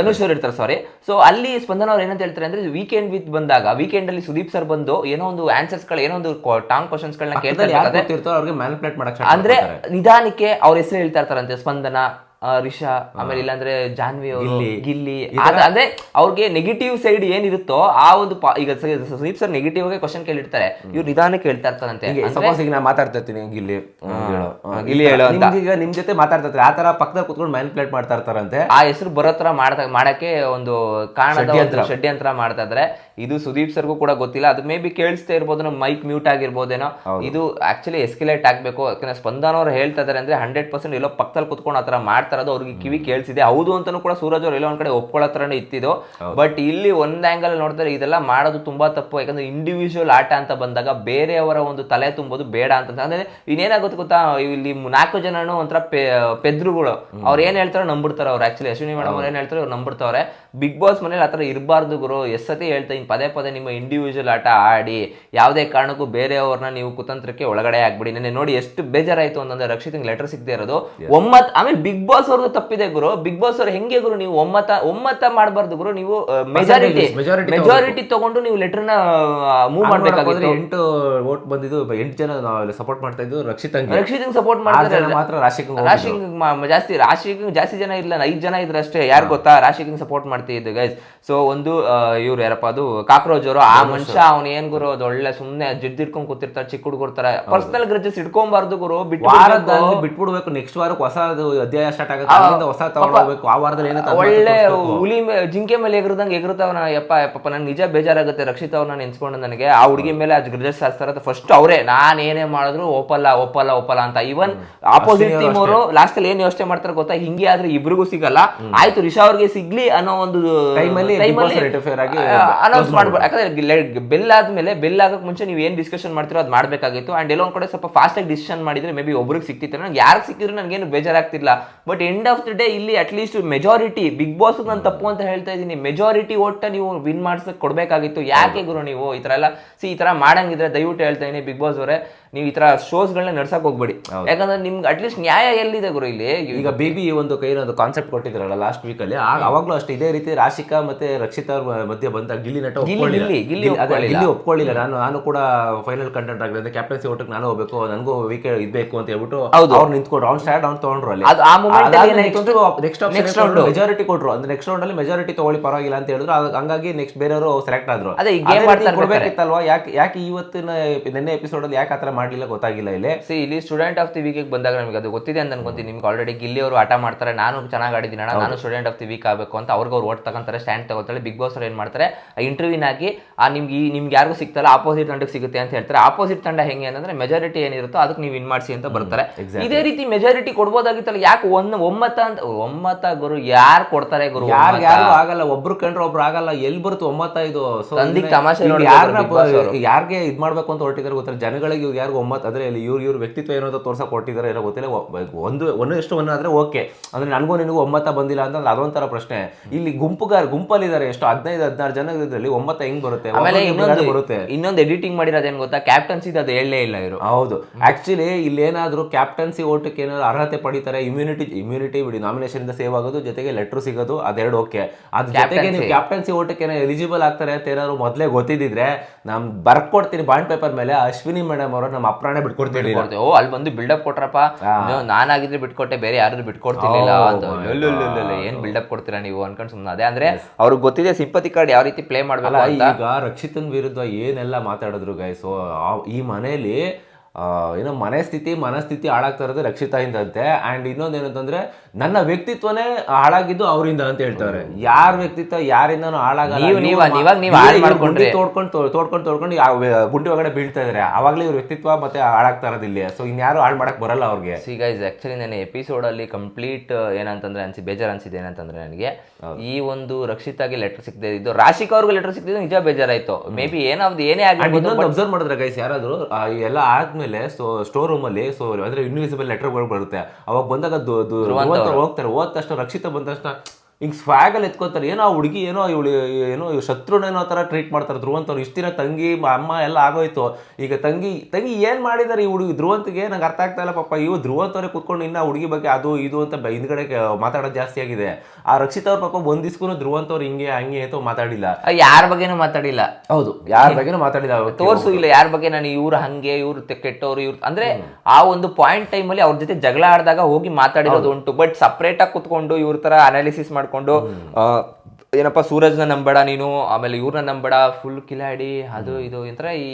ಧನುಷ್ ಅವರು ಇರ್ತಾರೆ. ಸಾರಿ ಸೊ ಅಲ್ಲಿ ಸ್ಪಂದನ ಅವ್ರು ಏನಂತ ಹೇಳ್ತಾರೆ ಅಂದ್ರೆ ವೀಕೆಂಡ್ ವಿತ್ ಬಂದಾಗ ವೀಕೆಂಡ್ ಅಲ್ಲಿ ಸುದೀಪ್ ಸರ್ ಬಂದು ಏನೋ ಒಂದು ಆನ್ಸರ್ಸ್ಗಳು ಏನೋ ಒಂದು ಟಾಂಗ್ ಕ್ವಶನ್ಸ್ ಗಳನ್ನ ಕೇಳ್ತಾರೆ ಅಂದ್ರೆ ನಿಧಾನಕ್ಕೆ ಅವ್ರ ಹೆಸರು ಹೇಳ್ತಾ ಇರ್ತಾರಂತೆ ಸ್ಪಂದನ ರಿಷಾ ಆಮೇಲೆ ಇಲ್ಲಾಂದ್ರೆ ಜಾನ್ವಿ ಅವರು ಗಿಲ್ಲಿ. ಅಂದ್ರೆ ಅವ್ರಿಗೆ ನೆಗೆಟಿವ್ ಸೈಡ್ ಏನಿರುತ್ತೋ ಆ ಒಂದು ಈಗ ಸುದೀಪ್ ಸರ್ ನೆಗೆಟಿವ್ ಆಗಿ ಕ್ವಶನ್ ಕೇಳಿರ್ತಾರೆ. ಇವ್ರು ನಿಧಾನಕ್ಕೆ ಹೇಳ್ತಾ ಇರ್ತಾರಂತೆ. ಸಪೋಸ್ ಈಗ ನಾನು ಮಾತಾಡ್ತಾ ಇರ್ತೀನಿ ಗಿಲ್ಲಿ. ಗಿಲ್ಲಿ ಹೇಳೋ ಈಗ ನಿಮ್ ಜೊತೆ ಮಾತಾಡ್ತಾ ಇರ್ತಾರೆ. ಆ ತರ ಪಕ್ಕದಲ್ಲಿ ಕುತ್ಕೊಂಡು ಪ್ಲೇಟ್ ಮಾಡ್ತಾ ಇರ್ತಾರಂತೆ. ಆ ಹೆಸರು ಬರೋ ತರ ಮಾಡ್ತಾ ಮಾಡಕ್ಕೆ ಒಂದು ಕಾರಣದ ಒಂದು ಷಡ್ಯಂತ್ರ ಮಾಡ್ತಾ ಇದ್ರೆ ಇದು ಸುದೀಪ್ ಸರ್ಗೂ ಕೂಡ ಗೊತ್ತಿಲ್ಲ. ಅದು ಮೇ ಬಿ ಕೇಳಿಸ್ತಾ ಇರ್ಬೋದು ನಮ್ಮ ಮೈಕ್ ಮ್ಯೂಟ್ ಆಗಿರ್ಬೋದೇನೋ ಇದು ಆಕ್ಚುಲಿ ಎಸ್ಕಿಲೇಟ್ ಆಗಬೇಕು. ಯಾಕಂದ್ರೆ ಸ್ಪಂದನ ಅವರು ಹೇಳ್ತಾ ಇದಾರೆ ಅಂದ್ರೆ ಹಂಡ್ರೆಡ್ ಪರ್ಸೆಂಟ್ ಎಲ್ಲೋ ಪಕ್ಕದಲ್ಲಿ ಕುತ್ಕೊಂಡು ಆತರ ಮಾಡ್ತಾ ಇರೋದು ಅವ್ರಿಗೆ ಕಿವಿ ಕೇಳಿಸಿದೆ. ಹೌದು ಅಂತಾನು ಕೂಡ ಸೂರಜ್ ಅವ್ರು ಎಲ್ಲೋ ಒಂದ್ ಕಡೆ ಒಪ್ಕೊಳ್ಳೋ ಥರನೇ ಇತ್ತಿದ್ದು ಬಟ್ ಇಲ್ಲಿ ಒಂದ್ ಆಂಗಲ್ ನೋಡಿದ್ರೆ ಇದೆಲ್ಲ ಮಾಡೋದು ತುಂಬಾ ತಪ್ಪು. ಯಾಕಂದ್ರೆ ಇಂಡಿವಿಜುವಲ್ ಆಟ ಅಂತ ಬಂದಾಗ ಬೇರೆಯವರ ಒಂದು ತಲೆ ತುಂಬೋದು ಬೇಡ ಅಂತ. ಅಂದ್ರೆ ಇನ್ನೇನಾಗುತ್ತೆ ಗೊತ್ತಾ? ಇಲ್ಲಿ ನಾಲ್ಕು ಜನನು ಒಂಥರ ಪೆದ್ರುಗಳು. ಅವ್ರು ಏನ್ ಹೇಳ್ತಾರೋ ನಂಬಿಡ್ತಾರೆ ಅವ್ರು. ಆಕ್ಚುಲಿ ಅಶ್ವಿನಿ ಮೇಡಮ್ ಅವ್ರು ಏನ್ ಹೇಳ್ತಾರೆ ಅವ್ರು ನಂಬಿಡ್ತಾವ್ರೆ. ಬಿಗ್ ಬಾಸ್ ಮನೇಲಿ ಆತರ ಇರಬಾರ್ದು ಗುರು. ಎಸ್ ಸತಿ ಹೇಳ್ತಾ ಇನ್ ಪದೇ ಪದೇ ನಿಮ್ಮ ಇಂಡಿವಿಜುವಲ್ ಆಟ ಆಡಿ ಯಾವುದೇ ಕಾರಣಕ್ಕೂ ಬೇರೆಯವ್ರನ್ನ ನೀವು ಕುತಂತ್ರಕ್ಕೆ ಒಳಗಡೆ ಆಗ್ಬಿಡಿ. ನೆನೆ ನೋಡಿ ಎಷ್ಟು ಬೇಜಾರಾಯಿತು ಅಂತಂದ್ರೆ ರಕ್ಷಿತ್ ಲೆಟರ್ ಸಿಗದೆ ಇರೋದು. ಒಮ್ಮತ್ ಆಮೇಲೆ ಬಿಗ್ ಬಾಸ್ ಅವ್ರದ್ದು ತಪ್ಪಿದೆ ಗುರು. ಬಿಗ್ ಬಾಸ್ ಅವ್ರು ಹೆಂಗೆ ಗುರು ನೀವು ಒಮ್ಮತ ಒಮ್ಮತ ಮಾಡಬಾರ್ದು ಗುರು. ನೀವು ಮೆಜಾರಿಟಿ ಮೆಜಾರಿಟಿ ತಗೊಂಡು. ನೀವು ಲೆಟರ್ನ ಮೂವ್ ಮಾಡ್ಬೇಕಾಗಿತ್ತು. ಎಂಟು ವೋಟ್ ಬಂದಿದ್ದು ಎಂಟು ಜನ ಸಪೋರ್ಟ್ ಮಾಡ್ತಾ ಇದ್ದು ರಕ್ಷಿತ್ ರಕ್ಷಿತ್ ಸಪೋರ್ಟ್ ಮಾಡ್ತಾರೆ ಮಾತ್ರ ರಾಶಿ ರಾಶಿ ಜಾಸ್ತಿ ರಾಶಿಂಗ್ ಜಾಸ್ತಿ ಜನ ಇಲ್ಲ ಐದು ಜನ ಇದ್ರಷ್ಟೇ. ಯಾರು ಗೊತ್ತಾ? ರಾಶಿಂಗ್ ಸಪೋರ್ಟ್ ಮಾಡ್ತಿದ್ದು ಗೈಸ್ ಸೊ ಒಂದು ಇವ್ರು ಯಾರಪ್ಪ ಅದು ಕಾಕ್ರೋಜ್ ಅವರು ಆ ಮನುಷ್ಯ ಅವ್ನು ಏನ್ ಗುರು ಅದು ಒಳ್ಳೆ ಸುಮ್ನೆ ಜಿಡ್ ಇಟ್ಕೊಂಡ್ ಕೂತಿರ್ತಾರೆ ಚಿಕ್ಕ ಹುಡುಗರ್ತಾರೆ ಪರ್ಸನಲ್ ಗ್ರಜಸ್ ಇಟ್ಕೊಂಬಾರ್ದು ಗುರು ವಾರದಲ್ಲಿ ಬಿಟ್ಬಿಡ್ಬೇಕು ನೆಕ್ಸ್ಟ್ ವಾರಕ್ಕೆ ಹೊಸ ಅಧ್ಯಾಯ ಸ್ಟಾರ್ಟ್ ಆಗುತ್ತೆ ಅಲ್ಲಿಂದ ಹೊಸ ತಗೊಳ್ಬೇಕು ಆ ವಾರದಲ್ಲಿ ಏನೋ ಒಳ್ಳೆ ಹುಲಿ ಜಿಂಕೆ ಮೇಲೆ ಎಗರದಂಗೆ ಎಗರ್ತಾವ ಯಪ್ಪ ಯಪ್ಪ ನನ್ ನಿಜ ಬೇಜಾರಾಗುತ್ತೆ ರಕ್ಷಿತ್ ಅವ್ರನ್ನ ನೆನ್ಸ್ಕೊಂಡು ನನಗೆ ಆ ಹುಡುಗಿ ಮೇಲೆ ಅದು ಗ್ರಜಸ್ ಹಾಕ್ತಾರ ಫಸ್ಟ್ ಅವರೇ. ನಾನು ಏನೇ ಮಾಡಿದ್ರು ಒಪ್ಪಲ್ಲ ಒಪ್ಪಲ್ಲ ಒಪ್ಪಲ್ಲ ಅಂತ. ಈವನ್ ಆಪೋಸಿಟ್ ಟೀಮ್ ಅವರು ಲಾಸ್ಟ್ ಅಲ್ಲಿ ಏನ್ ಯೋಚನೆ ಮಾಡ್ತಾರೆ ಗೊತ್ತಾ? ಹಿಂಗೆ ಆದ್ರೆ ಇಬ್ರಿಗೂ ಸಿಗಲ್ಲ. ಆಯ್ತು ರಿಷಾ ಅವ್ರಿಗೆ ಸಿಗ್ಲಿ ಅನ್ನೋ ಒಂದು ಆಗಿ ಅನೌನ್ಸ್ ಮಾಡ್ಬೋದು. ಯಾಕಂದ್ರೆ ಬೆಲ್ ಆದ್ಮೇಲೆ ಬೆಲ್ ಆಗಕ್ ಮುಂಚೆ ನೀವು ಏನ್ ಡಿಸ್ಕಷನ್ ಮಾಡ್ತಿರೋ ಅದು ಮಾಡ್ಬೇಕಾಗಿತ್ತು. ಅಂಡ್ ಎಲ್ಲೋ ಒಂದ್ ಕಡೆ ಸ್ವಲ್ಪ ಫಾಸ್ಟ್ ಆಗಿ ಡಿಸಿಷನ್ ಮಾಡಿದ್ರೆ ಮೇ ಬಿ ಒಬ್ರಿಗೆ ಸಿಕ್ತಿತ್ತು. ನನಗೆ ಯಾರಿಗೆ ಸಿಕ್ಕಿದ್ರು ಏನು ಬೇಜಾರಾಗ್ತಿಲ್ಲ. But end of the day ಇಲ್ಲಿ at least majority big boss ನಾನು ತಪ್ಪು ಅಂತ ಹೇಳ್ತಾ ಇದ್ದೀನಿ. ಮೆಜಾರಿಟಿ ಒಟ್ಟ ನೀವು ವಿನ್ ಮಾಡ್ಸಕ್ ಕೊಡ್ಬೇಕಾಗಿತ್ತು. ಯಾಕೆ ಗುರು ನೀವು? ಈ ತರ ಎಲ್ಲ ಸಿ ಈ ತರ ಮಾಡಂಗಿದ್ರೆ ದಯವಿಟ್ಟು ಹೇಳ್ತಾ ಇದೀನಿ ಬಿಗ್ ಬಾಸ್ ಅವರೇ. ನೀವು ಈ ತರ ಶೋಸ್ಗಳನ್ನ ನಡ್ಸಕ್ ಹೋಗ್ಬೇಡಿ. ಯಾಕಂದ್ರೆ ನಿಮ್ಗೆ ಅಟ್ಲೀಸ್ಟ್ ನ್ಯಾಯ ಎಲ್ಲಿದೆ ಗುರು ಇಲ್ಲಿ? ಈಗ ಬೇಬಿ ಒಂದು ಕೈ ಒಂದು ಕಾನ್ಸೆಪ್ಟ್ ಕೊಟ್ಟಿದ್ರಲ್ಲ ಲಾಸ್ಟ್ ವೀಕ್ ಅಲ್ಲಿ ಆಗ ಅವಾಗ್ಲೂ ಅಷ್ಟೇ ಇದೇ ರೀತಿ ರಾಶಿಕಾ ಮತ್ತೆ ರಕ್ಷಿತಾ ಅವ್ರ ಮಧ್ಯೆ ಬಂದ ಗಿಲ್ಲಿ ನಟ ಒಪ್ಕೊಳ್ಳಿ ಗಿಲ್ಲಿ- ಒಪ್ಕೊಳ್ಳಿಲ್ಲ. ನಾನು ನಾನು ಕೂಡ ಫೈನಲ್ ಕಂಟೆಂಟ್ ಆಗಿದೆ ಅಂದ್ರೆ ಕ್ಯಾಪ್ಟನ್ಸಿ ಓಟಕ್ಕೆ ನಾನು ಹೋಗ್ಬೇಕು ನನಗೂ ವೀಕ್ ಇದ್ಬೇಕು ಅಂತ ಹೇಳ್ಬಿಟ್ಟು ಹೌದು. ಅವ್ರು ನಿಂತ್ಕೊಂಡ್ರು. ಅವ್ನು ಸ್ಟಾರ್ಟ್ ಅವ್ನು ತಗೊಂಡ್ರು ಅಲ್ಲಿ. ನೆಕ್ಸ್ಟ್ ರೌಂಡ್ ಮೆಜಾರಿಟಿ ಕೊಟ್ರು. ಅಂದ್ರೆ ನೆಕ್ಸ್ಟ್ ರೌಂಡ್ ಅಲ್ಲಿ ಮೆಜಾರಿಟಿ ತಗೊಳ್ಳಿ ಪರವಾಗಿಲ್ಲ ಅಂತ ಹೇಳಿದ್ರು. ಹಾಗಾಗಿ ನೆಕ್ಸ್ಟ್ ಬೇರೆಯವರು ಸೆಲೆಕ್ಟ್ ಆದ್ರು. ಅದೇ ಗೇಮ್. ಕೊಡ್ಬೇಕಿತ್ತಲ್ವಾ? ಯಾಕೆ ಯಾಕೆ ಇವತ್ತಿನ ನಿನ್ನೆ ಎಪಿಸೋಡ್ ಅಲ್ಲಿ ಯಾಕೆ ಆತರ ಮಾಡ್ಲಿಲ್ಲ ಗೊತ್ತಾಗಿಲ್ಲ ಇಲ್ಲಿ. ಸಿ ಇಲ್ಲಿ ಸ್ಟೂಡೆಂಟ್ ಆಫ್ ದಿ ವೀಕ್ ಬಂದಾಗ ನಮಗೆ ಅದು ಗೊತ್ತಿದೆ ಅಂತ ಅನ್ಕೊಂತೀನಿ. ನಿಮ್ಗೆ ಆಲ್ರೆಡಿ ಗಿಲ್ಲಿ ಅವರು ಆಟ ಮಾಡ್ತಾರೆ ನಾನು ಚೆನ್ನಾಗಿ ಆಡಿದ್ದೀನಿ ಅಣ್ಣ ನಾನು ಸ್ಟೂಡೆಂಟ್ ಆಫ್ ದಿ ವೀಕ್ ಆಗಬೇಕು ಅಂತ ಅವ್ರಿಗೆ ಅವ್ರು ಓಟ್ ತಗೊಂತಾರೆ ಸ್ಟ್ಯಾಂಡ್ ತಗೋತಾರೆ ಬಿಗ್ ಬಾಸ್ ಅವ್ರು ಏನು ಮಾಡ್ತಾರೆ ಇಂಟರ್ವ್ಯೂನ್ ಆಗಿ ಆ ನಿಮ್ಗೆ ಈ ನಿಮ್ಗೆ ಯಾರಿಗೂ ಸಿಗ್ತಲ್ಲ ಆಪೋಸಿಟ್ ತಂಡಕ್ಕೆ ಸಿಗುತ್ತೆ ಅಂತ ಹೇಳ್ತಾರೆ. ಆಪೋಸಿಟ್ ತಂಡ ಹೆಂಗೆ ಅಂತಂದ್ರೆ ಮೆಜಾರಿಟಿ ಏನಿರುತ್ತೋ ಅದಕ್ಕೆ ನೀವು ವಿನ್ ಮಾಡಿಸಿ ಅಂತ ಬರ್ತಾರೆ. ಇದೇ ರೀತಿ ಮೆಜಾರಿಟಿ ಕೊಡ್ಬೋದಾಗಿತ್ತಲ್ಲ ಯಾಕೆ ಒಂದು ಒಮ್ಮತ ಅಂತ ಒಮ್ಮತ ಗುರು ಯಾರು ಕೊಡ್ತಾರೆ ಗುರು ಯಾರು? ಯಾರು ಆಗಲ್ಲ ಒಬ್ರು ಕಂಡ್ರೆ ಒಬ್ರು ಆಗಲ್ಲ ಎಲ್ಲಿ ಬರುತ್ತೆ ಒಮ್ಮತ ಇದು ತಮಾಷೆ ಯಾರನ್ನ ಯಾರಿಗೆ ಇದ್ ಮಾಡ್ಬೇಕು ಅಂತ ಹೊರಟಿದ್ದಾರೆ ಗೊತ್ತಿಲ್ಲ ಜನಗಳಿಗೆ ಇವ್ರು ಯಾರಿಗೂ ಒಂಬತ್ತು ಅಂದರೆ ಇಲ್ಲಿ ಇವ್ರ ಇವ್ರ ವ್ಯಕ್ತಿತ್ವ ಏನೋ ಅಂತ ತೋರ್ಸಕ್ಕೆ ಕೊಟ್ಟಿದ್ದಾರೆ ಏನೋ ಗೊತ್ತಿಲ್ಲ. ಒಂದು ಒಂದು ಎಷ್ಟು ಒಂದು ಆದರೆ ಓಕೆ. ಅಂದರೆ ನನಗೂ ನಿನಗೂ ಒಮ್ಮತ ಬಂದಿಲ್ಲ ಅಂತಂದ್ರೆ ಅದೊಂಥರ ಪ್ರಶ್ನೆ. ಇಲ್ಲಿ ಗುಂಪುಗಾರ ಗುಂಪಲ್ಲಿದ್ದಾರೆ ಎಷ್ಟು ಹದಿನೈದು ಹದಿನಾರು ಜನ ಇದ್ರಲ್ಲಿ ಒಮ್ಮತ ಹೆಂಗ್ ಬರುತ್ತೆ? ಆಮೇಲೆ ಇನ್ನೊಂದು ಬರುತ್ತೆ? ಇನ್ನೊಂದು ಎಡಿಟಿಂಗ್ ಮಾಡಿರೋದೇನು ಗೊತ್ತಾ? ಕ್ಯಾಪ್ಟನ್ಸಿ ಅದು ಹೇಳಲೇ ಇಲ್ಲ ಇವರು. ಹೌದು. ಆಕ್ಚುಲಿ ಇಲ್ಲಿ ಏನಾದರೂ ಕ್ಯಾಪ್ಟನ್ಸಿ ಓಟಕ್ಕೆ ಏನಾದ್ರು ಅರ್ಹತೆ ಪಡೀತಾರೆ ಇಮ್ಯುನಿಟಿ ಇಮ್ಯುನಿಟಿ ಬಿಡಿ. ನಾಮಿನೇಷನ್ ಇಂದ ಸೇವ್ ಆಗೋದು ಜೊತೆಗೆ ಲೆಟರ್ ಸಿಗೋದು ಅದೆರಡು ಓಕೆ ಅದ್ರ ಜೊತೆಗೆ ನೀವು ಕ್ಯಾಪ್ಟನ್ಸಿ ಓಟಕ್ಕೆ ಎಲಿಜಿಬಲ್ ಆಗ್ತಾರೆ ಅಂತ ಏನಾದ್ರು ಮೊದಲೇ ಗೊತ್ತಿದ್ರೆ ನಾನು ಬರ್ಕೊಡ್ತೀನಿ ಬಾಂಡ್ ಪೇಪರ್ ಮೇಲೆ ಅಶ್ವಿನಿ ಮೇಡಮ್ ಅವರು ನಮ್ಮ ಅಪ್ರಾಣೆ ಬಿಟ್ಕೊಡ್ತೀವಿ. ಕೊಡ್ತೀವಿ ಓ ಅಲ್ಲಿ ಬಂದು ಬಿಲ್ಡಪ್ ಕೊಟ್ರಪ್ಪ. ನಾನಾಗಿದ್ರೆ ಬಿಟ್ಕೊಟ್ಟೆ ಬೇರೆ ಯಾರು ಬಿಟ್ಕೊಡ್ತಿರ್ಲಿಲ್ಲ ಅಂತ. ಏನ್ ಬಿಲ್ಡಪ್ ಕೊಡ್ತೀರಾ ನೀವು ಅನ್ಕೊಂಡ್ ಸುಮ್ಮನೆ ಅದೇ. ಅಂದ್ರೆ ಅವ್ರಿಗೆ ಗೊತ್ತಿದೆ ಸಿಂಪತಿ ಕಾರ್ಡ್ ಯಾವ ರೀತಿ ಪ್ಲೇ ಮಾಡ್ಬೇಕು ಈಗ ರಕ್ಷಿತನ್ ವಿರುದ್ಧ ಏನೆಲ್ಲ ಮಾತಾಡಿದ್ರು ಗೈಸು ಈ ಮನೆಯಲ್ಲಿ ಏನೋ ಮನೆ ಸ್ಥಿತಿ ಮನಸ್ಥಿತಿ ಹಾಳಾಗ್ತಾ ಇರೋದು ರಕ್ಷಿತಾಯಿಂದಂತೆ. ಅಂಡ್ ಇನ್ನೊಂದು ಏನಂತಂದ್ರೆ ನನ್ನ ವ್ಯಕ್ತಿತ್ವನೇ ಹಾಳಾಗಿದ್ದು ಅವರಿಂದ ಅಂತ ಹೇಳ್ತಾರೆ. ಯಾರ ವ್ಯಕ್ತಿತ್ವ ಯಾರಿಂದನೂ ಹಾಳಾಗಲ್ಲ. ಗುಂಡಿ ತೋಡ್ಕೊಂಡು ತೋಡ್ಕೊಂಡು ತೋಡ್ಕೊಂಡು ಗುಂಡಿ ಒಳಗಡೆ ಬೀಳ್ತಾ ಇದ್ದಾರೆ ಆವಾಗಲೇ ಇವ್ರ ವ್ಯಕ್ತಿತ್ವ ಮತ್ತೆ ಹಾಳಾಗ್ತಾ ಇರೋದು ಇಲ್ಲಿ. ಸೊ ಇನ್ಯಾರು ಹಾಳು ಮಾಡಕ್ ಬರಲ್ಲ ಅವ್ರಿಗೆ. ಸಿ ಗೈಸ್ ಆಕ್ಚುಲಿ ನನ್ನ ಎಪಿಸೋಡ್ ಅಲ್ಲಿ ಕಂಪ್ಲೀಟ್ ಏನಂತಂದ್ರೆ ಅನ್ಸಿ ಬೇಜಾರು ಅನ್ಸಿದೆ ಏನಂತಂದ್ರೆ ನನಗೆ. ಈ ಒಂದು ರಕ್ಷಿತಾಗಿ ಲೆಟರ್ ಸಿಗದೆ ಇದ್ದು ರಾಶಿಕ್ ಅವ್ರಿಗೆ ಲೆಟರ್ ಸಿಕ್ತಿದ್ದು ನಿಜ ಬೇಜಾರಾಯ್ತು. ಮೇ ಬಿ ಏನಾದ್ರು ಏನೇ ಆಗಿ ಅಬ್ಸರ್ವ್ ಮಾಡಿದ್ರೆ ಗೈಸ್ ಯಾರಾದ್ರು ಎಲ್ಲ ಆದ್ಮೇಲೆ ಸೊ ಸ್ಟೋರ್ ರೂಮಲ್ಲಿ ಅಲ್ಲಿ ಸೊ ಅಂದರೆ ಇನ್ವಿಸಿಬಲ್ ಲೆಟರ್ ಬರುತ್ತೆ. ಅವಾಗ ಬಂದಾಗ ಹೋಗ್ತಾರೆ. ಹೋದ ತಕ್ಷಣ ರಕ್ಷಿತ ಬಂದ ತಕ್ಷಣ ಹಿಂಗ್ ಸ್ವಾಗಲ್ಲಿ ಎತ್ಕೋತಾರೆ ಏನೋ ಆ ಹುಡುಗಿ ಏನೋ ಇವಳು ಏನೋ ಇವ್ ಶತ್ರುನೇನೋ ತರ ಟ್ರೀಟ್ ಮಾಡ್ತಾರೆ. ಧ್ರುವಂತ ಅವ್ರು ಇಷ್ಟ ದಿನ ತಂಗಿ ಅಮ್ಮ ಎಲ್ಲ ಆಗೋಯ್ತು. ಈಗ ತಂಗಿ ತಂಗಿ ಏನು ಮಾಡಿದ್ದಾರೆ ಈ ಹುಡುಗಿ? ಧ್ರುವಂತಿಗೆ ನಂಗೆ ಅರ್ಥ ಆಗ್ತಾ ಇಲ್ಲ ಪಾಪ. ಇವು ಧ್ರುವಂತವ್ರೆ ಕುತ್ಕೊಂಡು ಇನ್ನ ಹುಡುಗಿ ಬಗ್ಗೆ ಅದು ಇದು ಅಂತ ಹಿಂದ್ಗಡೆ ಮಾತಾಡೋದು ಜಾಸ್ತಿ ಆಗಿದೆ. ಆ ರಕ್ಷಿತ ಅವ್ರ ಪಾಪ ಒಂದು ದಿಸ್ಕೂ ಧ್ರುವಂತವ್ರು ಹಿಂಗೆ ಹಂಗೆ ಅಂತ ಮಾತಾಡಿಲ್ಲ. ಯಾರ ಬಗ್ಗೆನೂ ಮಾತಾಡಿಲ್ಲ. ಹೌದು ಯಾರ ಬಗ್ಗೆನೂ ಮಾತಾಡಿಲ್ಲ ತೋರಿಸು ಇಲ್ಲ ಯಾರ ಬಗ್ಗೆ ನಾನು ಇವ್ರು ಹಂಗೆ ಇವ್ರು ಕೆಟ್ಟವ್ರು ಇವ್ರು ಅಂದ್ರೆ ಆ ಒಂದು ಪಾಯಿಂಟ್ ಟೈಮ್ ಅಲ್ಲಿ ಅವ್ರ ಜೊತೆ ಜಗಳ ಆಡಿದಾಗ ಹೋಗಿ ಮಾತಾಡಿರೋದು ಉಂಟು. ಬಟ್ ಸಪ್ರೇಟಾಗಿ ಕುತ್ಕೊಂಡು ಇವ್ರ ತರ ಅನಾಲಿಸಿಸ್ ಮಾಡ್ಕೊಂಡು ಏನಪ್ಪ ಸೂರಜ್ನ ನಂಬೇಡ ನೀನು ಆಮೇಲೆ ಇವ್ರನ್ನ ನಂಬೇಡ ಫುಲ್ ಕಿಲಾಡಿ ಅದು ಇದು ಇಂತರ ಈ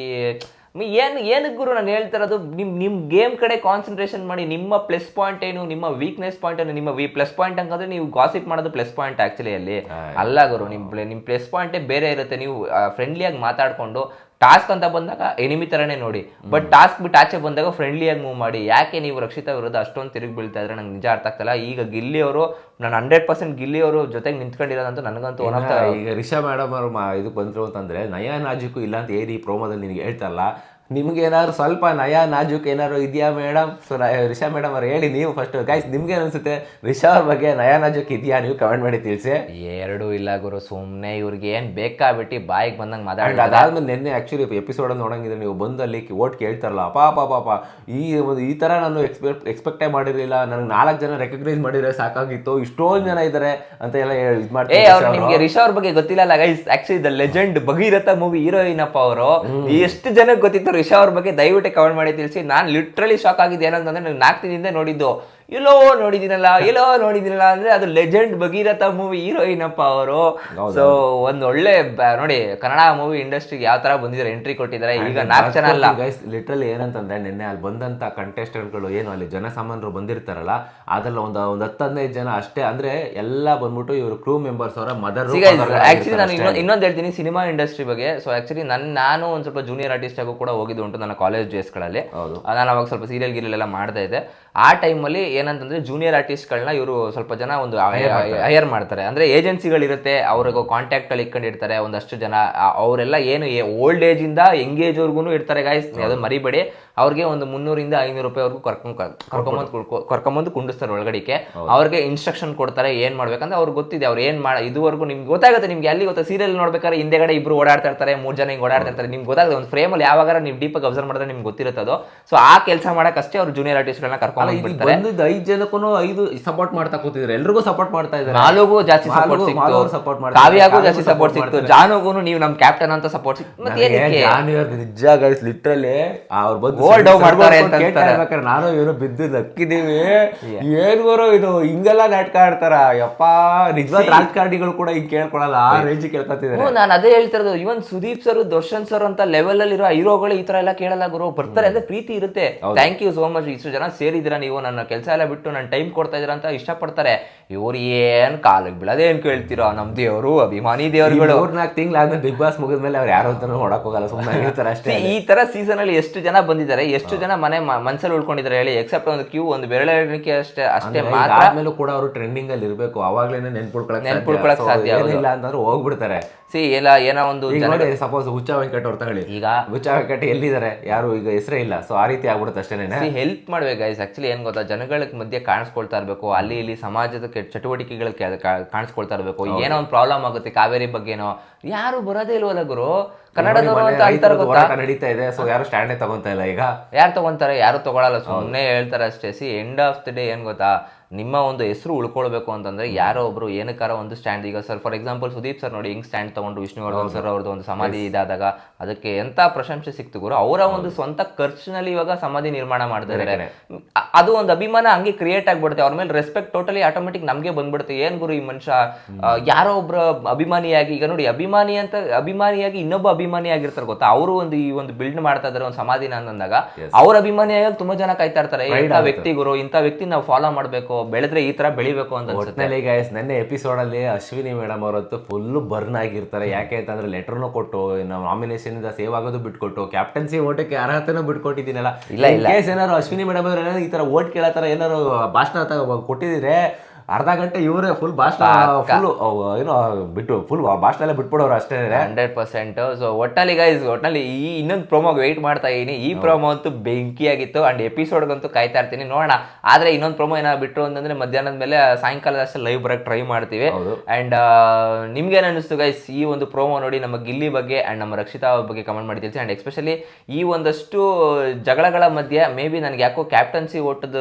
ಏನ್ ಏನಕ್ಕೆ ಗುರು ನಾನು ಹೇಳ್ತಿರೋದು ನಿಮ್ ನಿಮ್ ಗೇಮ್ ಕಡೆ ಕಾನ್ಸಂಟ್ರೇಷನ್ ಮಾಡಿ ನಿಮ್ಮ ಪ್ಲಸ್ ಪಾಯಿಂಟ್ ಏನು ನಿಮ್ಮ ವೀಕ್ನೆಸ್ ಪಾಯಿಂಟ್ ಏನು ನಿಮ್ಮ ವಿ ಪ್ಲಸ್ ಪಾಯಿಂಟ್ ಅಂತಂದ್ರೆ ನೀವು ಗಾಸಿಪ್ ಮಾಡೋದು ಪ್ಲಸ್ ಪಾಯಿಂಟ್ ಆಕ್ಚುಲಿ ಅಲ್ಲಿ. ಅಲ್ಲ ಗುರು ನಿಮ್ ನಿಮ್ಮ ನಿಮ್ ಪ್ಲಸ್ ಪಾಯಿಂಟೇ ಬೇರೆ ಇರುತ್ತೆ. ನೀವು ಫ್ರೆಂಡ್ಲಿಯಾಗಿ ಮಾತಾಡ್ಕೊಂಡು ಟಾಸ್ಕ್ ಅಂತ ಬಂದಾಗ ಎನಿಮಿ ತರನೇ ನೋಡಿ. ಬಟ್ ಟಾಸ್ಕ್ ಬಿಟ್ಟು ಆಚೆ ಬಂದಾಗ ಫ್ರೆಂಡ್ಲಿಯಾಗಿ ಮೂವ್ ಮಾಡಿ. ಯಾಕೆ ನೀವು ರಕ್ಷಿತಾ ವಿರುದ್ಧ ಅಷ್ಟೊಂದು ತಿರುಗಿ ಬೀಳ್ತಾ ಇದ್ರೆ ನಂಗೆ ನಿಜ ಅರ್ಥ ಆಗ್ತಲ್ಲ. ಈಗ ಗಿಲ್ಲಿ ಅವರು ನಾನು ಹಂಡ್ರೆಡ್ ಪರ್ಸೆಂಟ್ ಗಿಲ್ಲಿ ಅವರು ಜೊತೆಗೆ ನಿಂತ್ಕೊಂಡಿರೋದಂತೂ ನನಗಂತೂ ಒನ್ ಆಫ್ ಈಗ ರಿಷಾ ಮೇಡಮ್ ಅವರು ಇದು ಇದಕ್ಕೆ ಬಂದ್ರು ಅಂತಂದ್ರೆ ನಯಾ ನಾಜಿಕು ಇಲ್ಲ ಅಂತ ಏರಿ ಪ್ರೋಮೋದಲ್ಲಿ ನಿನಗೆ ಹೇಳ್ತಾರಲ್ಲ ನಿಮ್ಗೆ ಏನಾದ್ರು ಸ್ವಲ್ಪ ನಯಾ ನಾಜುಕ್ ಏನಾದ್ರು ಇದೆಯಾ ಮೇಡಮ್ ಸೊ ರಿಷಾ ಮೇಡಮ್ ಅವ್ರು ಹೇಳಿ ನೀವು ಫಸ್ಟ್ ಗೈಸ್ ನಿಮ್ಗೆ ಅನ್ಸುತ್ತೆ ರಿಷಾ ಅವ್ರ ಬಗ್ಗೆ ನಯಾ ನಾಜುಕ್ ಇದೆಯಾ ನೀವು ಕಮೆಂಟ್ ಮಾಡಿ ತಿಳಿಸಿ. ಎರಡು ಇಲ್ಲ ಗುರು ಸುಮ್ಮನೆ ಇವ್ರಿಗೆ ಏನ್ ಬೇಕಾಬಿಟ್ಟು ಬಾಯಿಗೆ ಬಂದಂಗೆ ಮಾತಾಡ ಅದಾದ್ಮೇಲೆ ನಿನ್ನೆ ಆಕ್ಚುಲಿ ಎಪಿಸೋಡ್ ನೋಡಂಗಿದ್ರೆ ನೀವು ಬಂದು ಅಲ್ಲಿ ಓಟ್ ಕೇಳ್ತಾರಲ್ಲ ಪಾಪ ಪಾಪ ಈ ಒಂದು ಈ ತರ ನಾನು ಎಕ್ಸ್ಪೆಕ್ಟ್ ಎಕ್ಸ್ಪೆಕ್ಟೇ ಮಾಡಿರಲಿಲ್ಲ ನನಗೆ ನಾಲ್ಕು ಜನ ರೆಕಗ್ನೈಸ್ ಮಾಡಿದ್ರೆ ಸಾಕಾಗಿತ್ತು ಇಷ್ಟೊಂದು ಜನ ಇದ್ದಾರೆ ಅಂತ ಎಲ್ಲ ಇದು ಮಾಡ್ತಾರೆ ಅವ್ರು ನಿಮ್ಗೆ ರಿಷಾ ಅವ್ರ ಬಗ್ಗೆ ಗೊತ್ತಿಲ್ಲ guys actually the legend Bhagiratha movie heroine ಅಪ್ಪ ಅವರು ಎಷ್ಟು ಜನಕ್ಕೆ ಗೊತ್ತಿತ್ತು ರಿಷಾ ಅವ್ರ ಬಗ್ಗೆ ದಯವಿಟ್ಟು ಕಮೆಂಟ್ ಮಾಡಿ ತಿಳಿಸಿ. ನಾನು ಲಿಟ್ರಲಿ ಶಾಕ್ ಆಗಿದ್ದು ಏನಂತಂದ್ರೆ ನಾನು ನಾಲ್ಕು ದಿನದಿಂದ ನೋಡಿದ್ದು. ಎಲ್ಲೋ ನೋಡಿದಿನಲ್ಲ ಎಲ್ಲೋ ನೋಡಿದಿನಲ್ಲ ಅಂದ್ರೆ ಅದು ಲೆಜೆಂಡ್ ಭಗೀರಥ ಮೂವಿ ಹೀರೋಯಿನ್ ಅಪ್ಪ ಅವರು ಸೊ ಒಂದ್ ಒಳ್ಳೆ ನೋಡಿ ಕನ್ನಡ ಮೂವಿ ಇಂಡಸ್ಟ್ರಿಗೆ ಯಾವ ತರ ಬಂದಿದ್ದಾರೆ ಎಂಟ್ರಿ ಕೊಟ್ಟಿದ್ದಾರೆ ಈಗ ನಾಲ್ಕು ಜನ ಅಲ್ಲ. ಲಿಟ್ರಲಿ ಏನಂತಂದ್ರೆ ನಿನ್ನೆ ಅಲ್ಲಿ ಬಂದಂತ ಕಂಟೆಸ್ಟೆಂಟ್ಗಳು ಏನು ಅಲ್ಲಿ ಜನಸಾಮಾನ್ಯರು ಬಂದಿರ್ತಾರಲ್ಲ ಅದ್ರಲ್ಲಿ ಒಂದ್ ಒಂದ್ ಹತ್ತು ಹದಿನೈದು ಜನ ಅಷ್ಟೇ ಅಂದ್ರೆ ಎಲ್ಲ ಬಂದ್ಬಿಟ್ಟು ಇವರು ಕ್ರೂ ಮೆಂಬರ್ಸ್ ಅವರ ಮದರ್ ಆಕ್ಚುಲಿ ನಾನು ಇನ್ನೊಂದು ಇನ್ನೊಂದು ಹೇಳ್ತೀನಿ ಸಿನಿಮಾ ಇಂಡಸ್ಟ್ರಿ ಬಗ್ಗೆ. ಸೊ ಆಕ್ಚುಲಿ ನನ್ ನಾನು ಒಂದ್ ಸ್ವಲ್ಪ ಜೂನಿಯರ್ ಆರ್ಟಿಸ್ಟ್ ಆಗೂ ಕೂಡ ಹೋಗಿದ್ದು ಉಂಟು ನನ್ನ ಕಾಲೇಜ್ ಡೇಸ್ಗಳಲ್ಲಿ ಹೌದು. ನಾನು ಅವಾಗ ಸ್ವಲ್ಪ ಸೀರಿಯಲ್ ಗಿರಿಯಲ್ ಎಲ್ಲ ಮಾಡ್ತಾ ಇದ್ದೆ. ಆ ಟೈಮಲ್ಲಿ ಏನಂತಂದ್ರೆ ಜೂನಿಯರ್ ಆರ್ಟಿಸ್ಟ್ಗಳನ್ನ ಇವರು ಸ್ವಲ್ಪ ಜನ ಒಂದು ಹೈಯರ್ ಮಾಡ್ತಾರೆ. ಅಂದ್ರೆ ಏಜೆನ್ಸಿಗಳಿರುತ್ತೆ ಅವ್ರಿಗೂ ಕಾಂಟ್ಯಾಕ್ಟ್ಗಳು ಇಟ್ಕೊಂಡಿರ್ತಾರೆ ಒಂದಷ್ಟು ಜನ ಅವರೆಲ್ಲ ಏನು ಓಲ್ಡ್ ಏಜ್ ಇಂದ ಎಂಗೇಜ್ ಏಜ್ ಇರ್ತಾರೆ ಗಾಯ್ಸ್ ಅದು ಮರಿಬೇಡಿ. ಅವ್ರಿಗೆ ಒಂದು ಮುನ್ನೂರಿಂದ ಐನೂರು ರೂಪಾಯಿವರೆಗೂ ಕರ್ಕೊಂಡ್ ಕರ್ಕೊಂಬಂದು ಕರ್ಕೊಂಬಂದು ಕುಂಡಿಸ್ತಾರೆ ಒಳಗಡೆಗೆ ಅವ್ರಿಗೆ ಇನ್ಸ್ಟ್ರಕ್ಷನ್ ಕೊಡ್ತಾರೆ ಏನ್ ಮಾಡ್ಬೇಕಂದ್ರೆ ಅವ್ರಿಗೆ ಗೊತ್ತಿದೆ ಅವ್ರು ಏನ್ ಮಾಡ ಇದುವರೆಗೂ ನಿಮ್ಗೆ ಗೊತ್ತಾಗುತ್ತೆ ನಿಮ್ಗೆ ಅಲ್ಲಿ ಗೊತ್ತಾ ಸೀರಿಯಲ್ ನೋಡ್ಬೇಕಾದ್ರೆ ಹಿಂದೆಗಡೆ ಇಬ್ರು ಓಡಾಡ್ತಾ ಇರ್ತಾರೆ ಮೂರ್ ಜನ ಹಿಂಗೆ ಓಡಾಡ್ತಾ ಇರ್ತಾರೆ ನಿಮ್ಗೆ ಗೊತ್ತಾಗುತ್ತೆ. ಒಂದು ಫ್ರೇಮಲ್ಲಿ ಯಾವಾಗ ನೀವು ಡೀಪಾಗಿ ಅಬ್ಸರ್ವ್ ಮಾಡಿದ್ರೆ ನಿಮ್ಗೆ ಗೊತ್ತಿರುತ್ತೆ ಅದು. ಸೊ ಆ ಕೆಲಸ ಮಾಡೋಕ್ಕಷ್ಟೇ ಅವ್ರು ಜೂನಿಯರ್ ಆರ್ಟಿಸ್ಟ್ಗಳನ್ನ ಕರ್ಕೊಂಡು ಬಿಡ್ತಾರೆ ಬಂದಿದ್ದು ಐದು ಜನಕ್ಕೂ ಐದು ಸಪೋರ್ಟ್ ಮಾಡ್ತಾ ಕೂತಿದ್ರು ಎಲ್ರಿಗೂ ಸಪೋರ್ಟ್ ಮಾಡ್ತಾ ಇದ್ದಾರೆ. ಮಾಲುಗೂ ಜಾಸ್ತಿ ಸಪೋರ್ಟ್ ಸಿಕ್ತು. support ಕಾವ್ಯಾಗೂ ಜಾಸ್ತಿ ಸಪೋರ್ಟ್ ಸಿಕ್ತು. ಜಾನುಗೂ ನೀವು ನಮ್ ಕ್ಯಾಪ್ಟನ್ ಅಂತ ಸಪೋರ್ಟ್ ಸಿಕ್ತು. ಮತ್ತೆ ಏನಕ್ಕೆ? ನಿಜ ಗೈಸ್ ಲಿಟ್ರಲಿ ಅವ್ರು ಬಂದು down ಮಾಡ್ತಾರೆ ಅಂತ ಕೇಳ್ತಾ ಅಂತಾರೆ. ನಾನು ಏನು ಬಿದ್ದು ನಕ್ಕಿದೀವಿ ಏನ್ ಬರೋ ಇದು ಹಿಂಗೆಲ್ಲ ನಾಟಕ ಆಡ್ತಾರ. ಯಪ್ಪ ನಿಜವಾದ ರಾಜಕಾರಣಿಗಳು ಕೂಡ ಹಿಂಗ್ ಕೇಳ್ಕೊಳಲ್ಲ ಆ ರೇಂಜ್ ಕೇಳ್ಕೊತಿದ್ದಾರೆ. ನಾನು ಅದೇ ಹೇಳ್ತಿರೋದು. Even Sudeep sir Darshan sir ಅಂತ ಲೆವೆಲ್ ಅಲ್ಲಿ ಇರೋ ಹೀರೋಗಳು ಈ ತರ ಎಲ್ಲ ಕೇಳಲ್ಲ ಗುರು. ಬರ್ತಾರೆ ಅಂದ್ರೆ ಪ್ರೀತಿ ಇರುತ್ತೆ. ಥ್ಯಾಂಕ್ ಯು ಸೋ ಮಚ್ ಇಷ್ಟು ಜನ ಸೇರಿದ್ದೀರಾ ನೀವು? ನನ್ನ ಕೆಲಸ ಎಲ್ಲ ಬಿಟ್ಟು ನನ್ನ ಟೈಮ್ ಕೊಡ್ತಾ ಇದ್ದೀರಾ ಅಂತ ಇಷ್ಟಪಡ್ತಾರೆ. ಇವ್ರು ಏನ್ ಕಾಲಿಗೆ ಬೀಳೋದೇನು ಕೇಳ್ತೀರಾ? ನಮ್ ದೇವರು ಅಭಿಮಾನಿ ದೇವರುಗಳು. ಮೂರ್ನಾಲ್ಕು ತಿಂಗಳಾದ್ಮೇಲೆ ಬಿಗ್ ಬಾಸ್ ಮುಗಿದ ಮೇಲೆ ಅವ್ರು ಯಾರು ನೋಡಕ್ ಹೋಗಲ್ಲ ಸುಮ್ಮನೆ ಹೇಳ್ತಾರೆ ಅಷ್ಟೇ. ಈ ತರ ಸೀಸನ್ ಅಲ್ಲಿ ಎಷ್ಟು ಜನ ಬಂದಿದ್ದಾರೆ ಎಷ್ಟು ಜನ ಮನೆ ಮನ್ಸಲ್ಲಿ ಉಳ್ಕೊಂಡಿದ್ದಾರೆ ಹೇಳಿ ಎಕ್ಸೆಪ್ಟ್ ಒಂದು ಕ್ಯೂ ಒಂದು ಬೆರಳಿಕೆ ಅಷ್ಟೇ ಅಷ್ಟೇ ಮಾತ್ರ ಆದ್ಮೇಲೂ ಕೂಡ ಅವರು ಟ್ರೆಂಡಿಂಗ್ ಅಲ್ಲಿ ಇರಬೇಕು ಅವಾಗ್ಲೇನೆ ನೆನ್ಪುಳ್ಕೊಳಕ್ ನೆನ್ಪುಳ್ಕೊಳಕ್ ಸಾಧ್ಯ, ಇಲ್ಲ ಅಂತ ಅಂತಂದ್ರೆ ಹೋಗ್ಬಿಡ್ತಾರೆ. ಸಿ ಎಲ್ಲ ಏನೋ ಒಂದು ಸಪೋಸ್ ಹುಚ್ಚ ವೆಂಕಟ್ ಅವ್ರು ತಗೊಳ್ಳಿ. ಈಗ ಹುಚ್ಚ ವೆಂಕಟ್ ಎಲ್ಲಿದ್ದಾರೆ? ಯಾರು ಈಗ ಹೆಸರೇ ಇಲ್ಲ. ಸೊ ಆ ರೀತಿ ಆಗ್ಬಿಡುತ್ತೆ ಅಷ್ಟೇನೆ ಹೆಲ್ಪ್ ಮಾಡ್ಬೇಕು ಗೈಸ್ ಆಕ್ಚುಲಿ ಏನ್ ಗೊತ್ತಾ? ಜನಗಳ ಮಧ್ಯೆ ಕಾಣಿಸ್ಕೊಳ್ತಾ ಇರ್ಬೇಕು. ಅಲ್ಲಿ ಇಲ್ಲಿ ಸಮಾಜದ ಚಟುವಟಿಕೆಗಳು ಕಾಣಿಸ್ಕೊಳ್ತಾ ಇರಬೇಕು. ಏನೋ ಒಂದು ಪ್ರಾಬ್ಲಮ್ ಆಗುತ್ತೆ ಕಾವೇರಿ ಬಗ್ಗೆನೋ. ಯಾರು ಬರೋದೇ ಇಲ್ವಲ್ಲ ಗುರು? ಗೊತ್ತಾ? ನಡೀತಾ ಇದೆ ಸೊ ಯಾರು ಸ್ಟ್ಯಾಂಡೇ ತಗೊಂತಾ ಇಲ್ಲ ಈಗ. ಯಾರು ತಗೊಂತಾರೆ? ಯಾರು ತಗೊಳಲ್ಲ ಸುಮ್ಮನೆ ಹೇಳ್ತಾರೆ ಅಷ್ಟೇ. See end of the day ಏನ್ ಗೊತ್ತಾ? ನಿಮ್ಮ ಒಂದು ಹೆಸರು ಉಳ್ಕೊಳ್ಬೇಕು ಅಂತಂದ್ರೆ ಯಾರೋ ಒಬ್ರು ಏನಕ್ಕಾರ ಒಂದು ಸ್ಟ್ಯಾಂಡ್ ಈಗ sir for example Sudeep sir ನೋಡಿ ಹಿಂಗ್ ಸ್ಟ್ಯಾಂಡ್ ತಗೊಂಡು ವಿಷ್ಣುವರ್ಧನ್ ಸರ್ ಅವ್ರದ್ದು ಒಂದು ಸಮಾಧಿ ಇದಾದಾಗ ಅದಕ್ಕೆ ಎಂತ ಪ್ರಶಂಸೆ ಸಿಕ್ತು ಗುರು? ಅವರ ಒಂದು ಸ್ವಂತ ಖರ್ಚಿನಲ್ಲಿ ಇವಾಗ ಸಮಾಧಿ ನಿರ್ಮಾಣ ಮಾಡ್ತಿದ್ದಾರೆ ಅದು ಒಂದು ಅಭಿಮಾನ ಹಂಗೆ ಕ್ರಿಯೇಟ್ ಆಗ್ಬಿಡುತ್ತೆ. ಅವ್ರ ಮೇಲೆ ರೆಸ್ಪೆಕ್ಟ್ ಟೋಟಲಿ ಆಟೋಮೆಟಿಕ್ ನಮಗೆ ಬಂದ್ಬಿಡುತ್ತೆ. ಏನ್ ಗುರು ಈ ಮನುಷ್ಯ? ಯಾರೋ ಒಬ್ರ ಅಭಿಮಾನಿಯಾಗಿ ಈಗ ನೋಡಿ ಅಭಿಮಾನಿ ಅಂತ ಅಭಿಮಾನಿಯಾಗಿ ಇನ್ನೊಬ್ಬ ಅಭಿಮಾನಿ ಆಗಿರ್ತಾರೆ ಗೊತ್ತಾ? ಅವರು ಒಂದು ಈ ಒಂದು ಬಿಲ್ಡ್ ಮಾಡ್ತಾ ಇದಾರೆ ಒಂದು ಸಮಾಧಿನ ಅಂದಾಗ ಅವ್ರ ಅಭಿಮಾನಿಯಾಗಿ ತುಂಬಾ ಜನ ಕಾಯ್ತಾ ಇರ್ತಾರೆ. ಇಂಥ ವ್ಯಕ್ತಿ ಗುರು ಇಂಥ ವ್ಯಕ್ತಿ ನಾವು ಫಾಲೋ ಮಾಡ್ಬೇಕು. ಬೆಳೆದ್ರೆ ಈ ತರ ಬೆಳಿಬೇಕು ಅಂತ ಒಟ್ಟಿನಲ್ಲಿ ಗೈಸ್ ನೆನ್ನೆ ಎಪಿಸೋಡ್ ಅಲ್ಲಿ ಅಶ್ವಿನಿ ಮೇಡಮ್ ಅವರತ್ತು ಫುಲ್ ಬರ್ನ್ ಆಗಿರ್ತಾರೆ. ಯಾಕೆ ಅಂತಂದ್ರೆ ಲೆಟರ್ನು ಕೊಟ್ಟು ನಾವು ನಾಮಿನೇಷನ್ ಇಂದ ಸೇವ್ ಆಗೋದು ಬಿಟ್ಕೊಟ್ಟು ಕ್ಯಾಪ್ಟನ್ಸಿ ಓಟಕ್ಕೆ ಅರ್ಹತೆನೂ ಬಿಟ್ಕೊಟ್ಟಿದ್ದೀನಲ್ಲ. ಇಲ್ಲ, ಇಲ್ಲ. ಕೇಸ್ ಏನಾರು ಅಶ್ವಿನಿ ಮೇಡಮ್ ಅವ್ರು ಏನಾದ್ರು ಈ ತರ ಓಟ್ ಕೇಳತ್ತಾರ ಏನಾರು ಭಾಷಣ ಕೊಟ್ಟಿದ್ರೆ ಅರ್ಧ ಗಂಟೆ ಇವರೇ ಫುಲ್ ಭಾಷಣ ಫುಲ್ ಏನೋ ಬಿಟ್ಟು ಫುಲ್ ಭಾಷಣ ಎಲ್ಲ ಬಿಟ್ಬಿಡೋರು ಅಷ್ಟೇ. Hundred percent. ಸೊ ಒಟ್ಟಲ್ಲಿ ಗೈಸ್ ಒಟ್ಟಲ್ಲಿ ಈ ಇನ್ನೊಂದು ಪ್ರೋಮೋಗೆ ವೆಯ್ಟ್ ಮಾಡ್ತಾ ಇದೀನಿ. ಈ ಪ್ರೋಮೋ ಅಂತೂ ಬೆಂಕಿಯಾಗಿತ್ತು. ಅಂಡ್ ಎಪಿಸೋಡ್ಗಂತೂ ಕಾಯ್ತಾ ಇರ್ತೀನಿ. ನೋಡೋಣ. ಆದ್ರೆ ಇನ್ನೊಂದು ಪ್ರೊಮೋ ಏನಾದ್ರು ಬಿಟ್ಟರು ಅಂತಂದ್ರೆ ಮಧ್ಯಾಹ್ನದ ಮೇಲೆ ಸಾಯಂಕಾಲ ಅಷ್ಟೇ ಲೈವ್ ಬರಕ್ಕೆ ಟ್ರೈ ಮಾಡ್ತೀವಿ. ಅಂಡ್ ನಿಮ್ಗೆ ಅನಿಸ್ತು ಗೈಸ್ ಈ ಒಂದು ಪ್ರೊಮೋ ನೋಡಿ ನಮ್ಮ ಗಿಲ್ಲಿ ಬಗ್ಗೆ ಅಂಡ್ ನಮ್ಮ ರಕ್ಷಿತಾ ಬಗ್ಗೆ ಕಮೆಂಟ್ ಮಾಡಿ ತಿಳಿಸಿ. ಅಂಡ್ ಎಸ್ಪೆಷಲಿ ಈ ಒಂದಷ್ಟು ಜಗಳಗಳ ಮಧ್ಯೆ ಮೇ ಬಿ ನನಗೆ ಯಾಕೋ ಕ್ಯಾಪ್ಟನ್ಸಿ ಓಟದ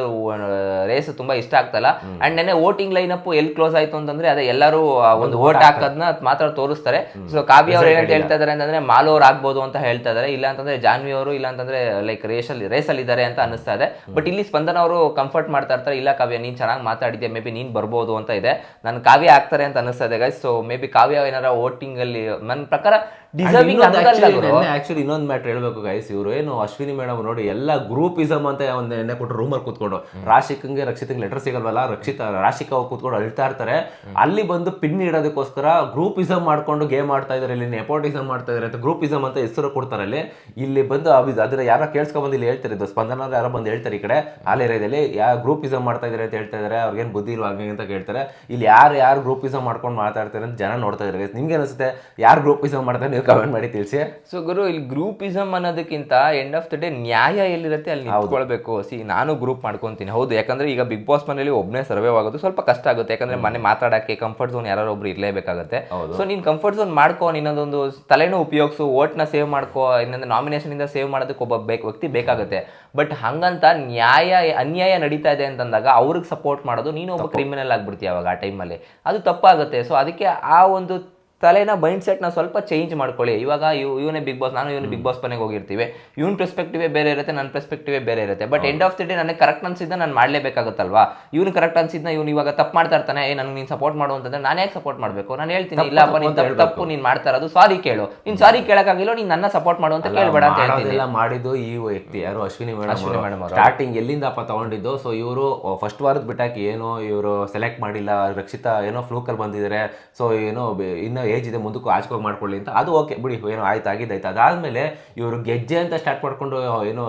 ರೇಸ್ ತುಂಬಾ ಇಷ್ಟ ಆಗ್ತಲ್ಲ. ಅಂಡ್ ನೆನೆ ವೋಟಿಂಗ್ ಲೈನ್ ಅಪ್ ಎಲ್ಲಿ ಕ್ಲೋಸ್ ಆಯ್ತು ಅಂತಂದ್ರೆ ಅದೇ ಎಲ್ಲರೂ ಒಂದು ವೋಟ್ ಹಾಕೋದನ್ನ ಮಾತ್ರ ತೋರಿಸ್ತಾರೆ. ಸೊ ಕಾವ್ಯ ಅವ್ರು ಏನಂತ ಹೇಳ್ತಾ ಇದಾರೆ ಅಂತಂದ್ರೆ ಮಾಲು ಅವ್ರು ಆಗ್ಬೋದು ಅಂತ ಹೇಳ್ತಾ ಇದಾರೆ. ಇಲ್ಲ ಅಂತಂದ್ರೆ ಜಾನ್ವಿ ಅವರು ಇಲ್ಲ ಅಂತಂದ್ರೆ ಲೈಕ್ ರೇಸಲ್ಲಿ ರೇಸಲ್ಲಿ ಇದ್ದಾರೆ ಅಂತ ಅನಿಸ್ತಾ ಇದೆ. ಬಟ್ ಇಲ್ಲಿ ಸ್ಪಂದನ ಅವರು ಕಂಫರ್ಟ್ ಮಾಡ್ತಾ ಇರ್ತಾರೆ. ಇಲ್ಲ ಕಾವ್ಯ ನೀನ್ ಚೆನ್ನಾಗಿ ಮಾತಾಡಿದ್ಯಾ? ಮೇ ಬಿ ನೀನ್ ಬರ್ಬೋದು ಅಂತ ಇದೆ. ನಾನು ಕಾವ್ಯ ಆಗ್ತಾರೆ ಅಂತ ಅನಿಸ್ತಾ ಇದೆ ಗೈಸ್ ಸೊ ಮೇ ಬಿ ಕಾವ್ಯ ಏನಾರ ವೋಟಿಂಗ್ ಅಲ್ಲಿ ನನ್ನ ಪ್ರಕಾರ ಡಿಸರ್ವಿಂಗ್ ಆಕ್ಚುಲಿ ಇನ್ನೊಂದು ಮ್ಯಾಟ್ರ್ ಹೇಳ್ಬೇಕು ಗೈಸ್ ಇವರು ಏನು ಅಶ್ವಿನಿ ಮೇಡಮ್ ನೋಡಿ ಎಲ್ಲ ಗ್ರೂಪಿಸಮ್ ಅಂತ ಒಂದು ಎಣ್ಣೆ ಕೊಟ್ಟು ರೂಮರ್ ಕೂತ್ಕೊಂಡು. ರಾಶಿಕಂಗೆ ರಕ್ಷಿತಂಗೆ ಲೆಟರ್ ಸಿಗಲ್ವಲ್ಲ ರಕ್ಷಿತ ರಾಶಿಕ ಕೂತ್ಕೊಂಡು ಅಳ್ತಾ ಇರ್ತಾರೆ. ಅಲ್ಲಿ ಬಂದು ಪಿನ್ ಇಡೋದಕ್ಕೋಸ್ಕರ ಗ್ರೂಪಿಸಮ್ ಮಾಡ್ಕೊಂಡು ಗೇಮ್ ಆಡ್ತಾ ಇದಾರೆ ಇಲ್ಲಿ ನೆಪೋಟಿಸಮ್ ಮಾಡ್ತಾ ಇದಾರೆ ಅಂತ ಗ್ರೂಪಿಸಮ್ ಅಂತ ಹೆಸರು ಕೊಡ್ತಾರೆ ಅಲ್ಲಿ. ಇಲ್ಲಿ ಬಂದು ಅದ್ರ ಅದನ್ನ ಯಾರೋ ಕೇಳಿಸ್ಕೊಂಡ್ ಬಂದು ಇಲ್ಲಿ ಹೇಳ್ತಾರೆ ಇದು ಸ್ಪಂದನ ಯಾರೋ ಬಂದು ಹೇಳ್ತಾರೆ ಈ ಕಡೆ. ಹಾಲ್ ಏರಿಯಾದಲ್ಲಿ ಯಾವ ಗ್ರೂಪಿಸಮ್ ಮಾಡ್ತಾ ಇದಾರೆ ಅಂತ ಹೇಳ್ತಾ ಇದಾರೆ ಅವ್ರಿಗೇನು ಬುದ್ಧಿ ಇಲ್ವಾ ಹಂಗೆ ಅಂತ ಕೇಳ್ತಾರೆ. ಇಲ್ಲಿ ಯಾರು ಯಾರು ಗ್ರೂಪಿಸಮ್ ಮಾಡ್ಕೊಂಡು ಮಾತಾಡ್ತಾರೆ ಅಂತ ಜನ ನೋಡ್ತಾ ಇದಾರೆ. ನಿಮ್ಗೆ ಅನಿಸುತ್ತೆ? ಯಾರು ಗ್ರೂಪಿಸಮ್ ಮಾಡ್ತಾರೆ? ನೀವು ಕಮೆಂಟ್ ಮಾಡಿ ತಿಳಿಸಿ. ಸೊ ಗುರು ಇಲ್ಲಿ ಗ್ರೂಪಿಸಮ್ ಅನ್ನೋದಕ್ಕಿಂತ ಎಂಡ್ ಆಫ್ ದ ಡೇ ನ್ಯಾಯ ಎಲ್ಲಿರುತ್ತೆ ಅಲ್ಲಿ ನಿಂತ್ಕೊಳ್ಬೇಕು. ಸಿ ನಾನು ಗ್ರೂಪ್ ಮಾಡ್ಕೊತೀನಿ. ಹೌದು ಯಾಕಂದ್ರೆ ಈಗ ಬಿಗ್ ಬಾಸ್ ಮನೇಲಿ ಒಬ್ಬನೇ ಸರ್ವೇ ಆಗೋದು ಸ್ವಲ್ಪ ಕಷ್ಟ ಆಗುತ್ತೆ. ಯಾಕಂದ್ರೆ ಮನೆ ಮಾತಾಡಕ್ಕೆ ಕಂಫರ್ಟ್ ಝೋನ್ ಯಾರೋ ಒಬ್ರು ಇರಲೇಬೇಕಾಗುತ್ತೆ. ಸೊ ನೀನ್ ಕಂಫರ್ಟ್ ಝೋನ್ ಮಾಡ್ಕೋ ನಿನ್ನೊಂದು ತಲೆನೂ ಉಪಯೋಗಿಸು ಓಟ್ನ ಸೇವ್ ಮಾಡ್ಕೋ ಇನ್ನೊಂದು ನಾಮಿನೇಷನ್ ಇಂದ ಸೇವ್ ಮಾಡೋದಕ್ಕೆ ಒಬ್ಬ ಬೇಕು ವ್ಯಕ್ತಿ ಬೇಕಾಗುತ್ತೆ. ಬಟ್ ಹಂಗಂತ ನ್ಯಾಯ ಅನ್ಯಾಯ ನಡೀತಾ ಇದೆ ಅಂತಂದಾಗ ಅವ್ರಿಗೆ ಸಪೋರ್ಟ್ ಮಾಡೋದು ನೀನು ಒಬ್ಬ ಕ್ರಿಮಿನಲ್ ಆಗ್ಬಿಡ್ತೀಯ ಅವಾಗ ಆ ಟೈಮಲ್ಲಿ ಅದು ತಪ್ಪಾಗುತ್ತೆ. ಸೊ ಅದಕ್ಕೆ ಆ ಒಂದು ತಲೆನ ಮೈಂಡ್ ಸೆಟ್ನ ಸ್ವಲ್ಪ ಚೇಂಜ್ ಮಾಡ್ಕೊಳ್ಳಿ. ಇವಾಗ ಇವ್ ಇವನೇ ಬಿಗ್ ಬಾಸ್ ನಾನು ಇವನು ಬಿಗ್ ಬಾಸ್ ಮನೆಗೆ ಹೋಗಿರ್ತೀವಿ. ಇವನ್ ಪರ್ಸ್ಪೆಕ್ಟಿವೇ ಬೇರೆ ಇರುತ್ತೆ ನನ್ನ ಪರ್ಸ್ಪೆಕ್ಟಿವೇ ಬೇರೆ ಇರುತ್ತೆ. But end of the day ನನಗೆ ಕರೆಕ್ಟ್ ಅನ್ಸಿದ್ದ ನಾನು ಮಾಡಲೇಬೇಕಾಗುತ್ತಲ್ವಾ? ಇವ್ನು ಕರೆಕ್ಟ್ ಅನ್ಸಿದ್ನ ಇವನು ಇವಾಗ ತಪ್ಪು ಮಾಡ್ತಾ ಇರ್ತಾನೆ ಏ ನನಗೆ ನೀನು ಸಪೋರ್ಟ್ ಮಾಡು ಅಂತಂದ್ರೆ ನಾನು ಯಾಕೆ ಸಪೋರ್ಟ್ ಮಾಡಬೇಕು? ನಾನು ಹೇಳ್ತೀನಿ ಇಲ್ಲಪ್ಪ ನೀನು ತಪ್ಪು ನೀನು ಮಾಡ್ತಾ ಇರೋದು ಸಾರಿ ಕೇಳು. ನೀನು ಸಾರಿ ಕೇಳಕ್ಕಾಗಿಲ್ಲ ನೀನು ನನ್ನ ಸಪೋರ್ಟ್ ಮಾಡು ಅಂತ ಕೇಳಬೇಡ ಅಂತ ಹೇಳ್ತೀನಿ. ಮಾಡಿದ್ದು ಈ ವ್ಯಕ್ತಿ ಯಾರು? ಅಶ್ವಿನಿ ಅಶ್ವಿನಿ ಮೇಡಮ್ ಅವ್ರು. ಸ್ಟಾರ್ಟಿಂಗ್ ಎಲ್ಲಿಂದಪ್ಪ ತಗೊಂಡಿದ್ದು? ಸೊ ಇವರು ಫಸ್ಟ್ ವಾರದ ಬಿಟ್ಟಾಕಿ ಏನೋ ಇವರು ಸೆಲೆಕ್ಟ್ ಮಾಡಿಲ್ಲ ರಕ್ಷಿತಾ ಏನೋ ಫ್ಲೂಕಲ್ಲಿ ಬಂದಿದ್ದಾರೆ ಸೊ ಏನೋ ಇನ್ನೂ ಏಜ್ ಇದೆ ಮುಂದಕ್ಕೂ ಆಚ್ಕೋಗಿ ಮಾಡ್ಕೊಳ್ಳಿ ಅಂತ. ಅದು ಓಕೆ ಬಿಡಿ ಏನೋ ಆಯ್ತು ಆಗಿದ್ದಾಯ್ತು ಅದಾದ್ಮೇಲೆ ಇವರು ಗೆಜ್ಜೆ ಅಂತ ಸ್ಟಾರ್ಟ್ ಮಾಡ್ಕೊಂಡು ಏನೋ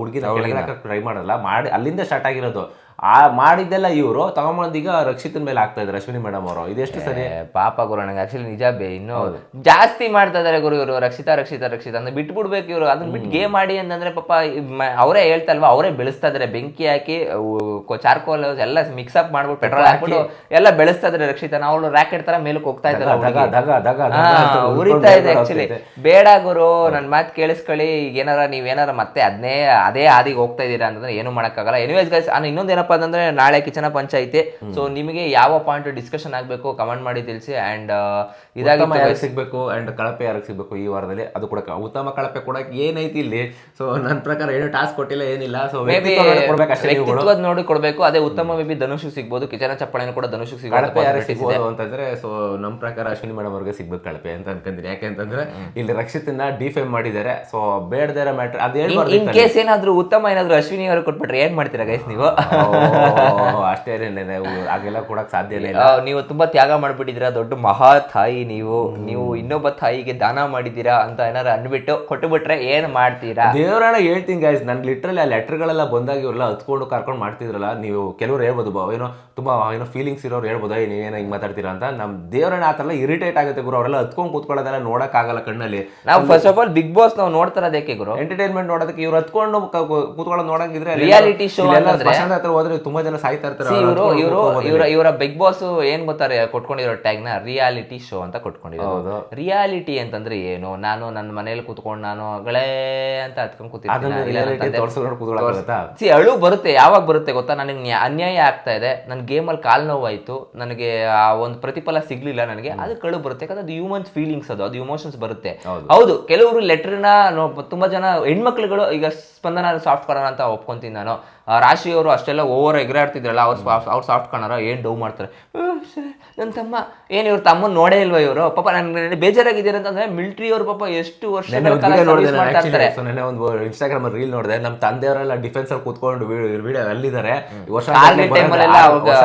ಹುಡುಗಿನ ಟ್ರೈ ಮಾಡಲ್ಲ ಮಾಡಿ ಅಲ್ಲಿಂದ ಸ್ಟಾರ್ಟ್ ಆಗಿರೋದು. ಆ ಮಾಡಿದ್ದೆಲ್ಲ ಇವರು ತಗೊಂಬಂದೀಗ ರಕ್ಷಿತನ ಮೇಲೆ ಆಗ್ತಾ ಇದ್ದಾರೆ ಅಶ್ವಿನಿ ಮೇಡಮ್ ಅವರು. ಇದೆಷ್ಟು ಸರಿ? ಪಾಪ ಗುರು ನನಗೆ ಆಕ್ಚುಲಿ ನಿಜ ಬೇ ಇನ್ನು ಜಾಸ್ತಿ ಮಾಡ್ತಾ ಇದಾರೆ ಗುರು ಇವರು. ರಕ್ಷಿತಾ ರಕ್ಷಿತಾ ರಕ್ಷಿತಾ. ಅಂದ್ರೆ ಬಿಟ್ಬಿಡ್ಬೇಕು ಇವರು. ಅದನ್ನ ಬಿಟ್ಟು ಗೇಮ್ ಮಾಡಿ ಅಂತಂದ್ರೆ ಪಾಪ ಅವರೇ ಹೇಳ್ತಲ್ವಾ ಅವರೇ ಬೆಳೆಸ್ತಾ ಇದಾರೆ ಬೆಂಕಿ ಹಾಕಿ ಚಾರ್ಕೋಲ್ ಎಲ್ಲ ಮಿಕ್ಸ್ ಅಪ್ ಮಾಡ್ಬಿಟ್ಟು ಪೆಟ್ರೋಲ್ ಹಾಕ್ಬಿಟ್ಟು ಎಲ್ಲ ಬೆಳೆಸ್ತಾ ಇದಾರೆ ಅವಳು ನಾವು ರಾಕೆಟ್ ತರ ಮೇಲಕ್ಕೆ ಹೋಗ್ತಾ ಇದ್ದಾರೆ ಉರಿತಾ ಇದೆ ಆಕ್ಚುಲಿ ಬೇಡ ಗುರು ನನ್ ಮಾತು ಕೇಳಿಸ್ಕೊಳ್ಳಿ. ಈಗ ಏನಾರ ನೀವೇನಾರ ಮತ್ತೆ ಅದನ್ನೇ ಅದೇ ಹಾದಿಗೆ ಹೋಗ್ತಾ ಇದ್ದೀರಾ ಅಂತಂದ್ರೆ ಏನು ಮಾಡಕ್ಕಾಗಲ್ಲ. ಎನಿವೇಸ್ ಗೈಸ್ ಇನ್ನೊಂದು ಏನಪ್ಪಾ ಅಂತಂದ್ರೆ ನಾಳೆ ಕಿಚನ ಪಂಚಾಯಿತಿ. ಸೊ ನಿಮಗೆ ಯಾವ ಪಾಯಿಂಟ್ ಡಿಸ್ಕಷನ್ ಆಗಬೇಕು ಕಮೆಂಟ್ ಮಾಡಿ ತಿಳಿಸಿ ಅಂಡ್ ಇದಾಗ ಇದಾಗಿತ್ತು ಯಾರಿಗೆ ಸಿಗ್ಬೇಕು ಅಂಡ್ ಕಳಪೆ ಯಾರಿಗೆ ಸಿಗ್ಬೇಕು ಈ ವಾರದಲ್ಲಿ ಅದು ಕೂಡ ಉತ್ತಮ ಕಳಪೆ ಕೊಡಕ್ಕೆ ಏನೈತಿ ಇಲ್ಲಿ? ಸೊ ನನ್ನ ಪ್ರಕಾರ ಏನು ಟಾಸ್ಕ್ ಕೊಟ್ಟಿಲ್ಲ ಏನಿಲ್ಲ. ಸೊ. ವ್ಯಕ್ತಿತ್ವದ ನೋಡಿ ಕೊಡಬೇಕು. ಅದೇ ಉತ್ತಮ ಮೇಬಿ ಧನುಷ್ ಸಿಗ್ಬೋದು ಕಿಚನ ಚಪ್ಪಳೆನೂ ಕೂಡ ಧನುಷ್ ಸಿಗ್ಬೋದು ಕಳಪೆ ಯಾರಿಗೆ ಸಿಗ್ಬೋದು ಅಂತಂದ್ರೆ ಸೊ ನಮ್ಮ ಪ್ರಕಾರ ಅಶ್ವಿನಿ ಮೇಡಮ್ ಅವ್ರಿಗೆ ಸಿಗ್ಬೇಕು ಕಳಪೆ ಅಂತ ಅನ್ಕೊಂತೀನಿ. ಯಾಕೆ ಅಂತಂದ್ರೆ ಇಲ್ಲಿ ರಕ್ಷಿತನ ಡಿಫೇಮ್ ಮಾಡಿದ್ದಾರೆ. ಸೊ ಬೇಡದೇ ಮ್ಯಾಟರ್ ಅದೇ ಇನ್ ಕೇಸ್ ಏನಾದ್ರು ಉತ್ತಮ ಏನಾದ್ರು ಅಶ್ವಿನಿ ಅವರು ಕೊಟ್ಬಿಟ್ರೆ ಏನ್ ಮಾಡ್ತೀರಾ ಗೈಸ್ ನೀವು? ಅಷ್ಟೇ ಹಾಗೆಲ್ಲ ಕೊಡಕ್ ಸಾಧ್ಯ ಇಲ್ಲ. ನೀವು ತುಂಬಾ ತ್ಯಾಗ ಮಾಡ್ಬಿಟ್ಟಿದ್ದೀರಾ ದೊಡ್ಡ ಮಹಾ ತಾಯಿ ನೀವು. ನೀವು ಇನ್ನೊಬ್ಬ ತಾಯಿಗೆ ದಾನ ಮಾಡಿದ್ದೀರಾ ಅಂತ ಏನಾರ ಅನ್ಬಿಟ್ಟು ಕೊಟ್ಟುಬಿಟ್ರೆ ಏನ್ ಮಾಡ್ತೀರಾ? ದೇವರನ್ನ ಹೇಳ್ತೀನಿ ಗೈಸ್ ನನ್ ಲಿಟ್ರಲ್ಲಿ ಆ ಲೆಟರ್ಗಳೆಲ್ಲ ಬಂದಾಗ ಇವ್ರಲ್ಲ ಹತ್ಕೊಂಡು ಕರ್ಕೊಂಡು ಮಾಡ್ತಿದ್ರಲ್ಲ ನೀವು ಕೆಲವರು ಹೇಳ್ಬೋದು ಬಾ ಏನೋ ತುಂಬಾ ಏನೋ ಫೀಲಿಂಗ್ಸ್ ಇರೋರು ಹೇಳ್ಬೋದು "ಏಯ್, ನೀವೇನೋ ಹಿಂಗ್ ಮಾತಾಡ್ತೀರಾ ಅಂತ. ನಮ್ ದೇವರನ್ನ ಆ ಥರ ಇರಿಟೇಟ್ ಆಗುತ್ತೆ ಗುರು ಅವರೆಲ್ಲ ಹತ್ಕೊಂಡು ಕೂತ್ಕೊಳ್ಳೋದೆಲ್ಲ ನೋಡಕ್ ಆಗಲ್ಲ ಕಣ್ಣಲ್ಲಿ. ನಾವು first of all big boss ನಾವು ನೋಡ್ತಾರ ಅದಕ್ಕೆ ಗುರು? ಎಂಟರ್ಟೈನ್ಮೆಂಟ್ ನೋಡೋದಕ್ಕೆ ಇವ್ರು ಹತ್ಕೊಂಡು ಕೂತ್ಕೊಳ್ಳೋದು ನೋಡಂಗಿದ್ರೆ ರಿಯಾಲಿಟಿ ಶೋ ಸ್ಮಶಾನ ಹತ್ರ ಹೋದ್ರೆ ತುಂಬಾ ಜನ ಸಾಯ್ತಾ ಇರ್ತಾರೆ ಇವರು ಇವರು ಇವರ ಇವರ ಬಿಗ್ ಬಾಸ್ ಏನ್ ಗೊತ್ತಾರೆ ಕೊಟ್ಕೊಂಡಿರೋ ಟ್ಯಾಗ್ನ ರಿಯಾಲಿಟಿ ಶೋ ಅಂತ ಕೊಟ್ಕೊಂಡಿರೋ ರಿಯಾಲಿಟಿ ಅಂತಂದ್ರೆ ಏನು? ನಾನು ನನ್ನ ಮನೇಲಿ ಕೂತ್ಕೊಂಡು ನಾನು ಗಳೇ ಅಂತ ಹತ್ಕೊಂಡು ಕೂತಿದ್ದೀನಿ ಕೂತಿರ್ತೀನಿ ಸಿ ಅಳು ಬರುತ್ತೆ. ಯಾವಾಗ ಬರುತ್ತೆ ಗೊತ್ತಾ? ನನಗೆ ನ್ಯಾ- ಅನ್ಯಾಯ ಆಗ್ತಾ ಇದೆ. ನನ್ನ ಗೇಮಲ್ಲಿ ಕಾಲ್ ನೋವಾಯ್ತು. ನನಗೆ ಆ ಒಂದು ಪ್ರತಿಫಲ ಸಿಗ್ಲಿಲ್ಲ ನನಗೆ. ಅದು ಕಳು ಬರುತ್ತೆ. ಯಾಕಂದ್ರೆ ಅದು ಹ್ಯೂಮನ್ ಫೀಲಿಂಗ್ಸ್ ಅದು. ಅದು ಇಮೋಷನ್ಸ್ ಬರುತ್ತೆ. ಹೌದು. ಕೆಲವರು ಲೆಟರ್ನ ತುಂಬಾ ಜನ ಹೆಣ್ಮಕ್ಳುಗಳು ಈಗ ಸ್ಪಂದನ ಸಾಫ್ಟ್ ಕಾರ್ನರ್ ಅಂತ ಒಪ್ಕೊಂತೀನಿ ನಾನು. ಆ, ರಾಶಿ ಅವರು ಅಷ್ಟೆಲ್ಲ ಓವರ್ ಎಗರಾಡ್ತಿದ್ರಲ್ಲ ಅವ್ರು ಅವ್ರು ಸಾಫ್ಟ್ ಕಾಣೋರ ಏನು ಡೌ ಮಾಡ್ತಾರೆ? ನನ್ನ ತಮ್ಮ ಏನು ಇವ್ರ ತಮ್ಮನ ನೋಡೇ ಇಲ್ವಾ ಇವರು? ಪಾಪ ನನ್ನ ಬೇಜಾರಾಗಿದ್ದೀರಾ ಅಂತಂದ್ರೆ ಮಿಲಿಟರಿ ಅವರು ಪಾಪ ಎಷ್ಟು ವರ್ಷ ಒಂದು ಇನ್ಸ್ಟಾಗ್ರಾಮ್ ಅಲ್ಲಿ ರೀಲ್ ನೋಡಿದೆ ನಮ್ಮ ತಂದೆಯವರೆಲ್ಲ ಡಿಫೆನ್ಸ್ ಅಲ್ಲಿ ಕೂತ್ಕೊಂಡು ವಿಡಿಯೋ ಅಲ್ಲಿದ್ದಾರೆ. ವರ್ಷ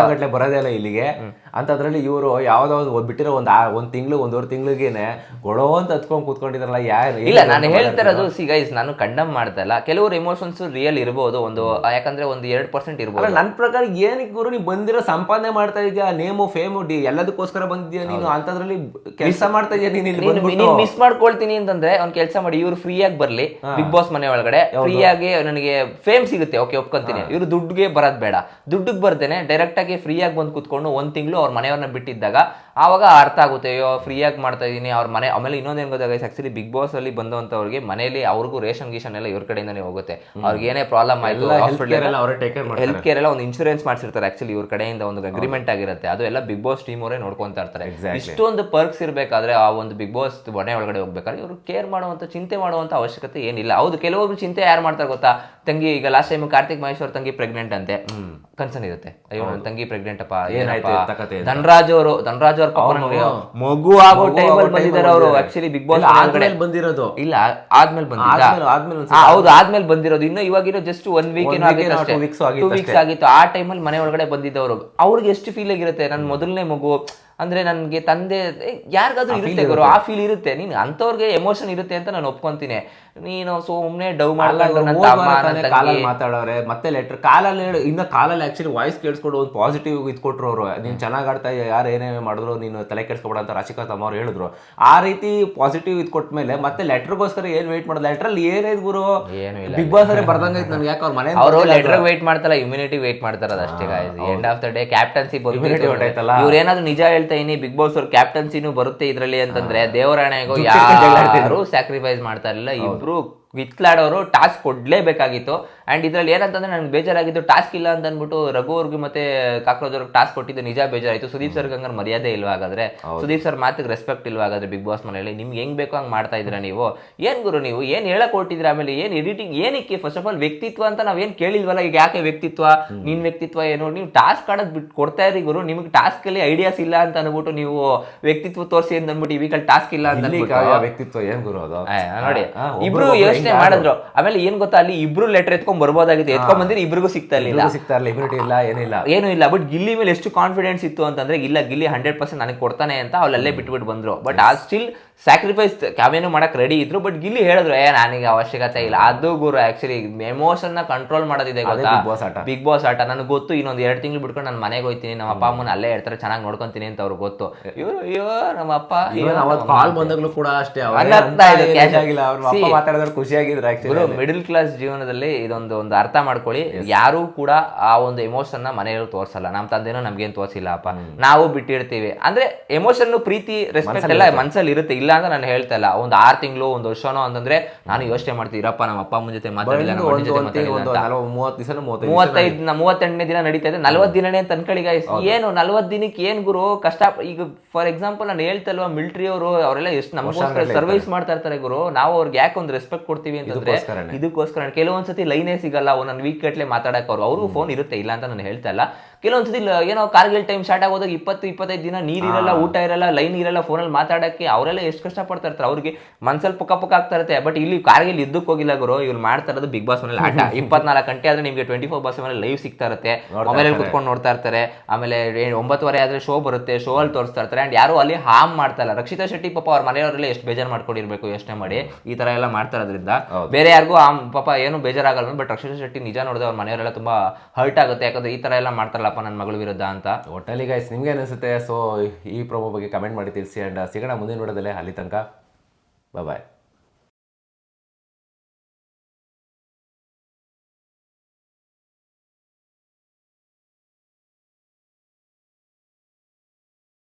ಗಟ್ಟಲೆ ಬರೋದೇ ಇಲ್ಲ ಇಲ್ಲಿಗೆ. ಅಂತದ್ರಲ್ಲಿ ಇವರು ಯಾವ್ದೋ ಒಂದು ಬಿಟ್ಟಿರೋ ಒಂದ್ ಒಂದು ತಿಂಗಳು ಒಂದೂವರೆ ತಿಂಗಳಿಗೇನೆ ಗೊಡೋ ಅಂತ ಹತ್ಕೊಂಡು ಕೂತ್ಕೊಂಡಿದ್ರಲ್ಲ ಯಾರು ಇಲ್ಲ ನಾನು ಹೇಳ್ತಾ ಇರೋದು ಸಿ ಗೈಸ್ ನಾನು ಕಂಡಮ್ ಮಾಡ್ತಾ ಇಲ್ಲ ಕೆಲವರು ಎಮೋಷನ್ಸ್ ರಿಯಲ್ ಇರ್ಬೋದು ಒಂದು ಆ, ಯಾಕಂದ್ರೆ ಒಂದು ಎರಡು ಪರ್ಸೆಂಟ್ ಇರ್ಬೋದು. ನನ್ನ ಪ್ರಕಾರ ಏನಕ್ಕೆ ಗುರು ನೀವು ಬಂದಿರೋ ಸಂಪಾದನೆ ಮಾಡ್ತಾ ಇದೀಯಾ ನೇಮು ಫೇಮು ಡಿ ಎಲ್ಲದಕ್ಕೋಸ್ಕರ ಬಂದಿದ್ಯಾ ನೀನು? ಅಂತದ್ರಲ್ಲಿ ಕೆಲಸ ಮಾಡ್ತಾ ಇದೀಯ ನೀನು ಇಲ್ಲಿ ಮಿಸ್ ಮಾಡ್ಕೊಳ್ತೀನಿ ಅಂತಂದ್ರೆ ಅವ್ನ್ ಕೆಲಸ ಮಾಡಿ ಇವ್ರು ಫ್ರೀ ಆಗಿ ಬರ್ಲಿ ಬಿಗ್ ಬಾಸ್ ಮನೆ ಒಳಗಡೆ. ಫ್ರೀ ಆಗಿ ನನಗೆ ಫೇಮ್ ಸಿಗುತ್ತೆ. ಓಕೆ ಒಪ್ಕೊಂತೀನಿ. ಇವ್ರು ದುಡ್ಡುಗೆ ಬರೋದ್ ಬೇಡ. ದುಡ್ಡಿಗೆ ಬರ್ತೇನೆ ಡೈರೆಕ್ಟ್ ಆಗಿ ಫ್ರೀ ಆಗಿ ಬಂದು ಕುತ್ಕೊಂಡು ಒಂದ್ ತಿಂಗಳು ಅವ್ರ ಮನೆಯವ್ರನ್ನ ಬಿಟ್ಟಿದ್ದಾಗ ಆವಾಗ ಅರ್ಥ ಆಗುತ್ತೆ ಅಯ್ಯೋ ಫ್ರೀ ಆಗಿ ಮಾಡ್ತಾ ಇದೀನಿ ಅವ್ರ ಮನೆ ಆಮೇಲೆ ಇನ್ನೊಂದೇನು ಗೊತ್ತಾಗ ಆಕ್ಚುಲಿ ಬಿಗ್ ಬಾಸ್ ಅಲ್ಲಿ ಬಂದಂಥವ್ರಿಗೆ ಮನೆಯಲ್ಲಿ ಅವ್ರಿಗೂ ರೇಷನ್ ಗೀಷನ್ ಎಲ್ಲ ಇವ್ರ ಕಡೆಯಿಂದನೇ ಹೋಗುತ್ತೆ. ಅವ್ರಿಗೆ ಏನೇ ಪ್ರಾಬ್ಲಮ್ ಆಯ್ತು ಹಾಸ್ಪಿಟಲ್ ಕೇರ್ ಎಲ್ಲ ಅವರೇ ಟೇಕ್ ಕೇರ್ ಮಾಡ್ತಾರೆ. ಹೆಲ್ತ್ ಕೇರ್ ಎಲ್ಲ ಒಂದು ಇನ್ಶೂರೆನ್ಸ್ ಮಾಡಿಸಿರ್ತಾರೆ. ಆಕ್ಚುಲಿ ಇವ್ರ ಕಡೆಯಿಂದ ಒಂದು ಅಗ್ರಿಮೆಂಟ್ ಆಗಿರುತ್ತೆ. ಅದು ಎಲ್ಲ ಬಿಗ್ ಬಾಸ್ ಟೀಮ್ ಅವರೇ ನೋಡ್ಕೊಂತಾ ಇರ್ತಾರೆ. ಇಷ್ಟೊಂದು ಪರ್ಕ್ಸ್ ಇರಬೇಕಾದ್ರೆ ಆ ಒಂದು ಬಿಗ್ ಬಾಸ್ ಮನೆ ಒಳಗಡೆ ಹೋಗ್ಬೇಕಾದ್ರೆ ಇವರು ಕೇರ್ ಮಾಡುವಂತ ಚಿಂತೆ ಮಾಡುವಂತ ಅವಶ್ಯಕತೆ ಏನಿಲ್ಲ. ಹೌದು ಕೆಲವೊಬ್ರು ಚಿಂತೆ ಯಾರು ಮಾಡ್ತಾರೆ ಗೊತ್ತಾ? ತಂಗಿ ಈಗ ಲಾಸ್ಟ್ ಟೈಮ್ ಕಾರ್ತಿಕ್ ಮಹೇಶ್ವರ್ ತಂಗಿ ಪ್ರೆಗ್ನೆಂಟ್ ಅಂತೆ. ಕನ್ಸರ್ನ್ ಇರುತ್ತೆ. ಅಯ್ಯೋ ನನ್ನ ತಂಗಿ ಪ್ರೆಗ್ನೆಂಟ್ ಅಪ್ಪ ಏನಾಯ್ತು. ಧನರಾಜ್ ಅವರು ಧನರಾಜ್ ಅವ್ರ ಪಾಪ ಮಗು. ಆಗೋ ಟೈಮ್ ಟೈಮಲ್ಲಿ ಬಂದಿದ್ದಾರೆ ಅವರು. ಅಲ್ಲಿ ಆಕ್ಚುಲಿ ಬಿಗ್ ಬಾಸ್ ಆದ್ಮೇಲೆ ಬಂದಿರೋದು. ಇಲ್ಲ ಆದ್ಮೇಲೆ ಬಂದಿದ್ದ. ಆದ್ಮೇಲೆ- ಹೌದು ಆದ್ಮೇಲೆ ಬಂದಿರೋದು. ಇನ್ನು ಇವಾಗಿರೋ ಜಸ್ಟ್ ಒನ್ ವೀಕ್ ಏನೋ ಅಷ್ಟೇ two ಆಗಿತ್ತು ಟೂ ವೀಕ್ಸ್ ಆಗಿತ್ತು. ಆ ಟೈಮಲ್ಲಿ ಮನೆ ಒಳಗಡೆ ಬಂದಿದ್ದವರು. ಅವ್ರಿಗೆ ಎಷ್ಟು ಫೀಲ್ ಆಗಿರುತ್ತೆ? ನನ್ನ ಮೊದಲನೇ ಮಗು ಅಂದ್ರೆ ನನ್ಗೆ ತಂದೆ ಯಾರಿಗಾದ್ರೂ ಇರುತ್ತೆ ಗುರು ಆ ಫೀಲ್ ಇರುತ್ತೆ. ನೀನು ಅಂತವ್ರಿಗೆ ಎಮೋಷನ್ ಇರುತ್ತೆ ಅಂತ ನಾನು ಒಪ್ಕೊಂತೀನಿ. ನೀನು ಸುಮ್ನೆ ಡವ್ ಕಾಲಲ್ಲಿ ಮಾತಾಡೋರೆ ಮತ್ತೆ ಲೆಟರ್ ಕಾಲಲ್ಲಿ ಹೇಳಿ ಇನ್ನ ಕಾಲಲ್ಲಿ ಆಕ್ಚುಲಿ ವಾಯ್ಸ್ ಕೇಳಿಸ್ಕೊಂಡು ಒಂದು ಪಾಸಿಟಿವ್ ಇದ್ಕೊಟ್ರು ಅವರು. ನೀನು ಚೆನ್ನಾಗಿ ಆಡ್ತಾ ಯಾರು ಏನೇ ಮಾಡಿದ್ರು ನೀನು ತಲೆ ಕೆಡಿಸ್ಕೊಬೇಡ ಅಂತ ರಾಶಿಕಾ ತಮ್ಮ ಅವ್ರು ಹೇಳಿದ್ರು. ಆ ರೀತಿ ಪಾಸಿಟಿವ್ ಇದ್ಕೊಟ್ಟ ಮೇಲೆ ಮತ್ತೆ ಲೆಟರ್ಗೋಸ್ಕರ ಏನ್ ವೇಟ್ ಮಾಡೋದು? ಲೆಟ್ರಲ್ಲಿ ಏನೇ ಗುರು? ಬಿಗ್ ಬಾಸ್ ಅವರೇ ಬರ್ದಂಗೆ ನನ್ಗೆ ಯಾಕೆ ಅವ್ರ ಮನೆ ಅವರು ಲೆಟರ್ ವೇಟ್ ಮಾಡ್ತಾರ ಇಮ್ಯುನಿಟಿ ವೇಟ್ ಮಾಡ್ತಾರ ಅಷ್ಟೇ end of the day captaincy ಇವ್ರ ಏನಾದ್ರು ನಿಜ ಹೇಳ್ತಾ ಇದೀನಿ ಬಿಗ್ ಬಾಸ್ ಅವ್ರ ಕ್ಯಾಪ್ಟನ್ಸಿನೂ ಬರುತ್ತೆ ಇದರಲ್ಲಿ ಅಂತಂದ್ರೆ ದೇವರಾಣೆಗೂ. ಯಾರು ಸ್ಯಾಕ್ರಿಫೈಸ್ ಮಾಡ್ತಾ ಇರಲಿಲ್ಲ. ಇಬ್ರು ವಿತ್ಲಾಡೋರು ಟಾಸ್ಕ್ ಕೊಡಲೇಬೇಕಾಗಿತ್ತು. ಅಂಡ್ ಇದರಲ್ಲಿ ಏನಂತಂದ್ರೆ ನನಗೆ ಬೇಜಾರಾಗಿದ್ದು ಟಾಸ್ಕ್ ಇಲ್ಲ ಅಂತ ಅಂದ್ಬಿಟ್ಟು ರಘು ಅವ್ರಿಗೆ ಮತ್ತೆ ಕಾಕ್ರೋಜ್ ಅವ್ರಿಗೆ ಟಾಸ್ಕ್ ಕೊಟ್ಟಿದ್ದು ನಿಜ ಬೇಜಾರಾಯಿತು. ಸುದೀಪ್ ಸರ್ ಹಂಗಾರೆ ಮರ್ಯಾದೆ ಇಲ್ವಾ ಹಾಗಾದ್ರೆ? ಸುದೀಪ್ ಸರ್ ಮಾತಿಗೆ ರೆಸ್ಪೆಕ್ಟ್ ಇಲ್ವಾ ಹಾಗಾದ್ರೆ ಬಿಗ್ ಬಾಸ್ ಮನೆಯಲ್ಲಿ? ನಿಮ್ಗೆ ಹೆಂಗ್ ಬೇಕೋ ಹಂಗೆ ಮಾಡ್ತಾ ಇದ್ದೀರಾ ನೀವು? ಏನ್ ಗುರು ನೀವು? ಏನು ಹೇಳಕ್ ಆಮೇಲೆ? ಏನು ಎಡಿಟಿಂಗ್ ಏನಕ್ಕೆ ಫಸ್ಟ್ ಆಫ್ ಆಲ್ ವ್ಯಕ್ತಿತ್ವ ಅಂತ ನಾವೇನ್ ಕೇಳಿಲ್ವಲ್ಲ ಈಗ ಯಾಕೆ ವ್ಯಕ್ತಿತ್ವ? ನಿನ್ನ ವ್ಯಕ್ತಿತ್ವ ಏನು? ನೀವು ಟಾಸ್ಕ್ ಕಾಣೋದು ಬಿಟ್ಟು ಕೊಡ್ತಾ ಇರಿ ಗುರು. ನಿಮಗೆ ಟಾಸ್ಕಲ್ಲಿ ಐಡಿಯಾಸ್ ಇಲ್ಲ ಅಂತ ಅನ್ಬಿಟ್ಟು ನೀವು ವ್ಯಕ್ತಿತ್ವ ತೋರಿಸಿ ಅಂತ ಅಂದ್ಬಿಟ್ಟು ಈ ವೀಕಲ್ಲಿ ಟಾಸ್ಕ್ ಇಲ್ಲ ಅಂತ ಅಂದ್ಬಿಟ್ಟು ವ್ಯಕ್ತಿತ್ವ ಏನು ಗುರು ಅದು? ನೋಡಿ. ಇಬ್ರು ಯೋಚನೆ ಮಾಡಿದ್ರು. ಆಮೇಲೆ ಏನ್ ಗೊತ್ತಾ ಅಲ್ಲಿ ಇಬ್ರು ಲೆಟರ್ ಎತ್ಕೊಂಡ್ ಬರ್ಬೋದಾಗಿತ್ತು. ಎತ್ಕೊಂಡ್ ಬಂದ್ರೆ ಇಬ್ರಿಗೂ ಸಿಗ್ತಾ ಇಲ್ಲ ಸಿಗ್ತಾ ಇಲ್ಲ ಇಮ್ಯುನಿಟಿ ಇಲ್ಲ. ಏನಿಲ್ಲ ಏನು ಇಲ್ಲ. ಬಟ್ ಗಿಲ್ಲಿ ಮೇಲೆ ಎಷ್ಟು ಕಾನ್ಫಿಡೆನ್ಸ್ ಇತ್ತು ಅಂತಂದ್ರೆ ಇಲ್ಲ ಗಿಲ್ಲಿ ಹಂಡ್ರೆಡ್ ಪರ್ಸೆಂಟ್ ನನಗೆ ಕೊಡ್ತಾನೆ ಅಂತ ಅವ್ರಲ್ಲೇ ಅಲ್ಲೇ ಬಿಟ್ಬಿಟ್ಟು ಬಂದ್ರು. ಬಟ್ ಆ ಸ್ಟಿಲ್ ಸ್ಯಾಕ್ರಿಫೈಸ್ ಕಾವ್ಯನು ಮಾಡೋಕ್ಕೆ ರೆಡಿ ಇದ್ರು ಬಟ್ ಗಿಲ್ಲಿ ಹೇಳಿದ್ರು ಏ ನನಗೆ ಅವಶ್ಯಕತೆ ಇಲ್ಲ. ಅದು ಗುರು ಆ್ಯಕ್ಚುಲಿ ಎಮೋಷನ್ನ ಕಂಟ್ರೋಲ್ ಮಾಡೋದಿದೆ ಗೊತ್ತಾ? Boss ಆಟ. ಬಿಗ್ ಬಾಸ್ ಆಟ. ನನಗೆ ಗೊತ್ತು ಇನ್ನೊಂದು ಎರಡು ತಿಂಗಳು ಬಿಟ್ಕೊಂಡು ನಾನು ಮನೆಗೆ ಹೋಗ್ತೀನಿ ನಮ್ಮ ಅಪ್ಪ ಅಮ್ಮನ ಅಲ್ಲೇ ಹೇಳ್ತಾರೆ ಚೆನ್ನಾಗಿ ನೋಡ್ಕೊಂತೀನಿ ಅಂತ ಅವ್ರಿಗೆ ಗೊತ್ತು. ಇವರು ಅಯ್ಯೋ ನಮ್ಮ ಅಪ್ಪ ಕಾಲ್. ಬಂದಾಗ್ಲೂ ಕೂಡ ಅಷ್ಟೇ ಮಾತಾಡಿದ್ರೆ ಖುಷಿಯಾಗಿದ್ರು ಮಿಡಲ್ ಕ್ಲಾಸ್ ಜೀವನದಲ್ಲಿ ಇದೊಂದು ಒಂದು ಅರ್ಥ ಮಾಡ್ಕೊಳ್ಳಿ ಯಾರು ಕೂಡ ಆ ಒಂದು ಎಮೋಷನ್ನ ಮನೆಯವರು ತೋರ್ಸಲ್ಲ. ನಮ್ಮ ತಂದೆನೂ ನಮ್ಗೇನ್ ತೋರಿಸಿಲ್ಲ ಅಪ್ಪ. ನಾವು ಬಿಟ್ಟಿರ್ತೀವಿ. ಅಂದ್ರೆ ಎಮೋಷನ್ ಪ್ರೀತಿ ರೆಸ್ಪೆಕ್ಟ್ ಎಲ್ಲ ಮನ್ಸಲ್ಲಿ ಇರುತ್ತೆ. ಇಲ್ಲ ಅಂತ ನಾನು ಹೇಳ್ತಾ ಇಲ್ಲ. ಒಂದು ಆರು ತಿಂಗಳು ಒಂದು ವರ್ಷನೋ ಅಂತಂದ್ರೆ ನಾನು ಯೋಚನೆ ಮಾಡ್ತೀನಿ. ಇರಪ್ಪ ನಮ್ಮ ಅಪ್ಪ ಅಮ್ಮನ ಜೊತೆ ಮಾತಾಡಿಲ್ಲ ಮೂವತ್ತೈದು ಮೂವತ್ತೆಂಟನೇ ದಿನ ನಡೀತಾ ಇದೆ. ನಲ್ವತ್ತು ದಿನನೇ ಅಂತ ಅನ್ಕೊಳ್ಳಿ. ಏನು ನಲ್ವತ್ತು ದಿನಕ್ಕೆ ಏನ್ ಗುರು? ಕಷ್ಟ ಈಗ ಫಾರ್ ಎಕ್ಸಾಂಪಲ್ ನಾನು ಹೇಳ್ತಾ ಇಲ್ವಾ ಮಿಲಿಟರಿ ಅವರು ಅವರೆಲ್ಲ ಎಷ್ಟು ನಮಗೋಸ್ಕರ ಸರ್ವಿಸ್ ಮಾಡ್ತಾ ಇರ್ತಾರೆ ಗುರು. ನಾವು ಅವ್ರಿಗೆ ಯಾಕೆ ಒಂದು ರೆಸ್ಪೆಕ್ಟ್ ಕೊಡ್ತೀವಿ ಅಂತಂದ್ರೆ. ಇದಕ್ಕೋಸ್ಕರ ಕೆಲವೊಂದ್ಸತಿ ಲೈನೇ ಸಿಗಲ್ಲ ಒಂದೊಂದು ವೀಕ್ ಗಟ್ಲೆ ಮಾತಾಡಕ್ಕೆ ಅವ್ರು. ಅವ್ರಿಗೂ ಫೋನ್ ಇರುತ್ತೆ ಇಲ್ಲ ಅಂತ ನಾನು ಹೇಳ್ತಾ ಇಲ್ಲ. ಕೆಲವೊಂದ್ಸತಿ ಏನೋ ಕಾರ್ಗಿಲ್ ಟೈಮ್ ಸ್ಟಾರ್ಟ್ ಆಗೋದಾಗ ಇಪ್ಪತ್ತು ಇಪ್ಪತ್ತೈದು ದಿನ ನೀರ್ ಇರಲ್ಲ ಊಟ ಇರಲ್ಲ ಲೈನ್ ಇರಲ್ಲ ಫೋನಲ್ಲಿ ಮಾತಾಡಕ್ಕೆ ಅವರೆಲ್ಲ ಎಷ್ಟು ಕಷ್ಟ ಪಡ್ತಾ ಇರ್ತಾರೆ. ಅವ್ರಿಗೆ ಮನ್ಸಲ್ಲಿ ಪುಕ್ಕ ಪುಕ್ಕ ಆಗ್ತಾ ಇರುತ್ತೆ. ಬಟ್ ಇಲ್ಲಿ ಕಾರ್ಗಿಲ್ ಇದ್ದಕ್ಕೆ ಹೋಗಿಲ್ಲ ಗುರು. ಇವ್ರು ಮಾಡ್ತಾ ಇರೋದು ಬಿಗ್ ಬಾಸ್ ಮನೇಲಿ ಆಟ ಇಪ್ಪತ್ನಾಲ್ಕು ಗಂಟೆ ಆದ್ರೆ ನಿಮಗೆ ಟ್ವೆಂಟಿ ಫೋರ್ ಬಾಸ್ ಮೇಲೆ ಲೈವ್ ಸಿಗ್ತಾ ಇರುತ್ತೆ. ಮೊಬೈಲ್ ಕುತ್ಕೊಂಡು ನೋಡ್ತಾ ಇರ್ತಾರೆ. ಆಮೇಲೆ ಒಂಬತ್ತುವರೆ ಆದ್ರೆ ಶೋ ಬರುತ್ತೆ. ಶೋ ಅಲ್ಲಿ ತೋರಿಸ್ತಾ ಇರ್ತಾರೆ. ಅಂಡ್ ಯಾರು ಅಲ್ಲಿ ಹಾಮ್ ಮಾಡ್ತಾ ಇಲ್ಲ. ರಕ್ಷಿತಾ ಶೆಟ್ಟಿ ಪಾಪ ಅವ್ರ ಮನೆಯವರೆಲ್ಲ ಎಷ್ಟು ಬೇಜಾರು ಮಾಡ್ಕೊಂಡಿರ್ಬೇಕು ಯೋಚನೆ ಮಾಡಿ ಈ ತರ ಎಲ್ಲ ಮಾಡ್ತಾ ಇರೋದ್ರಿಂದ. ಬೇರೆ ಯಾರಿಗೂ ಆಮ್ ಪಾಪ ಏನು ಬೇಜಾರಾಗಲ್ಲ ಬಟ್ ರಕ್ಷಿತಾ ಶೆಟ್ಟಿ ನಿಜ ನೋಡಿದ್ರೆ ಅವ್ರ ಮನೆಯವರೆಲ್ಲ ತುಂಬಾ ಹರ್ಟ್ ಆಗುತ್ತೆ. ಯಾಕಂದ್ರೆ ಈ ತರ ಎಲ್ಲ ಮಾಡ್ತಾರಲ್ಲಪ್ಪ ನನ್ನ ಮಗಳು ವಿರುದ್ಧ ಅಂತ. ಒಟ್ಟಲ್ಲಿ ಗೈಸ್ ನಿಮ್ಗೆ ಅನಿಸುತ್ತೆ ಸೊ ಈ ಪ್ರೋಮೋ ಬಗ್ಗೆ ಕಮೆಂಟ್ ಮಾಡಿ ತಿಳಿಸಿ ಅಂಡ್ ಸಿಗೋಣ ಮುಂದಿನ ನೋಡೋದಲ್ಲೇ ಅಲ್ಲಿ ತನಕ. ಬಾಯ್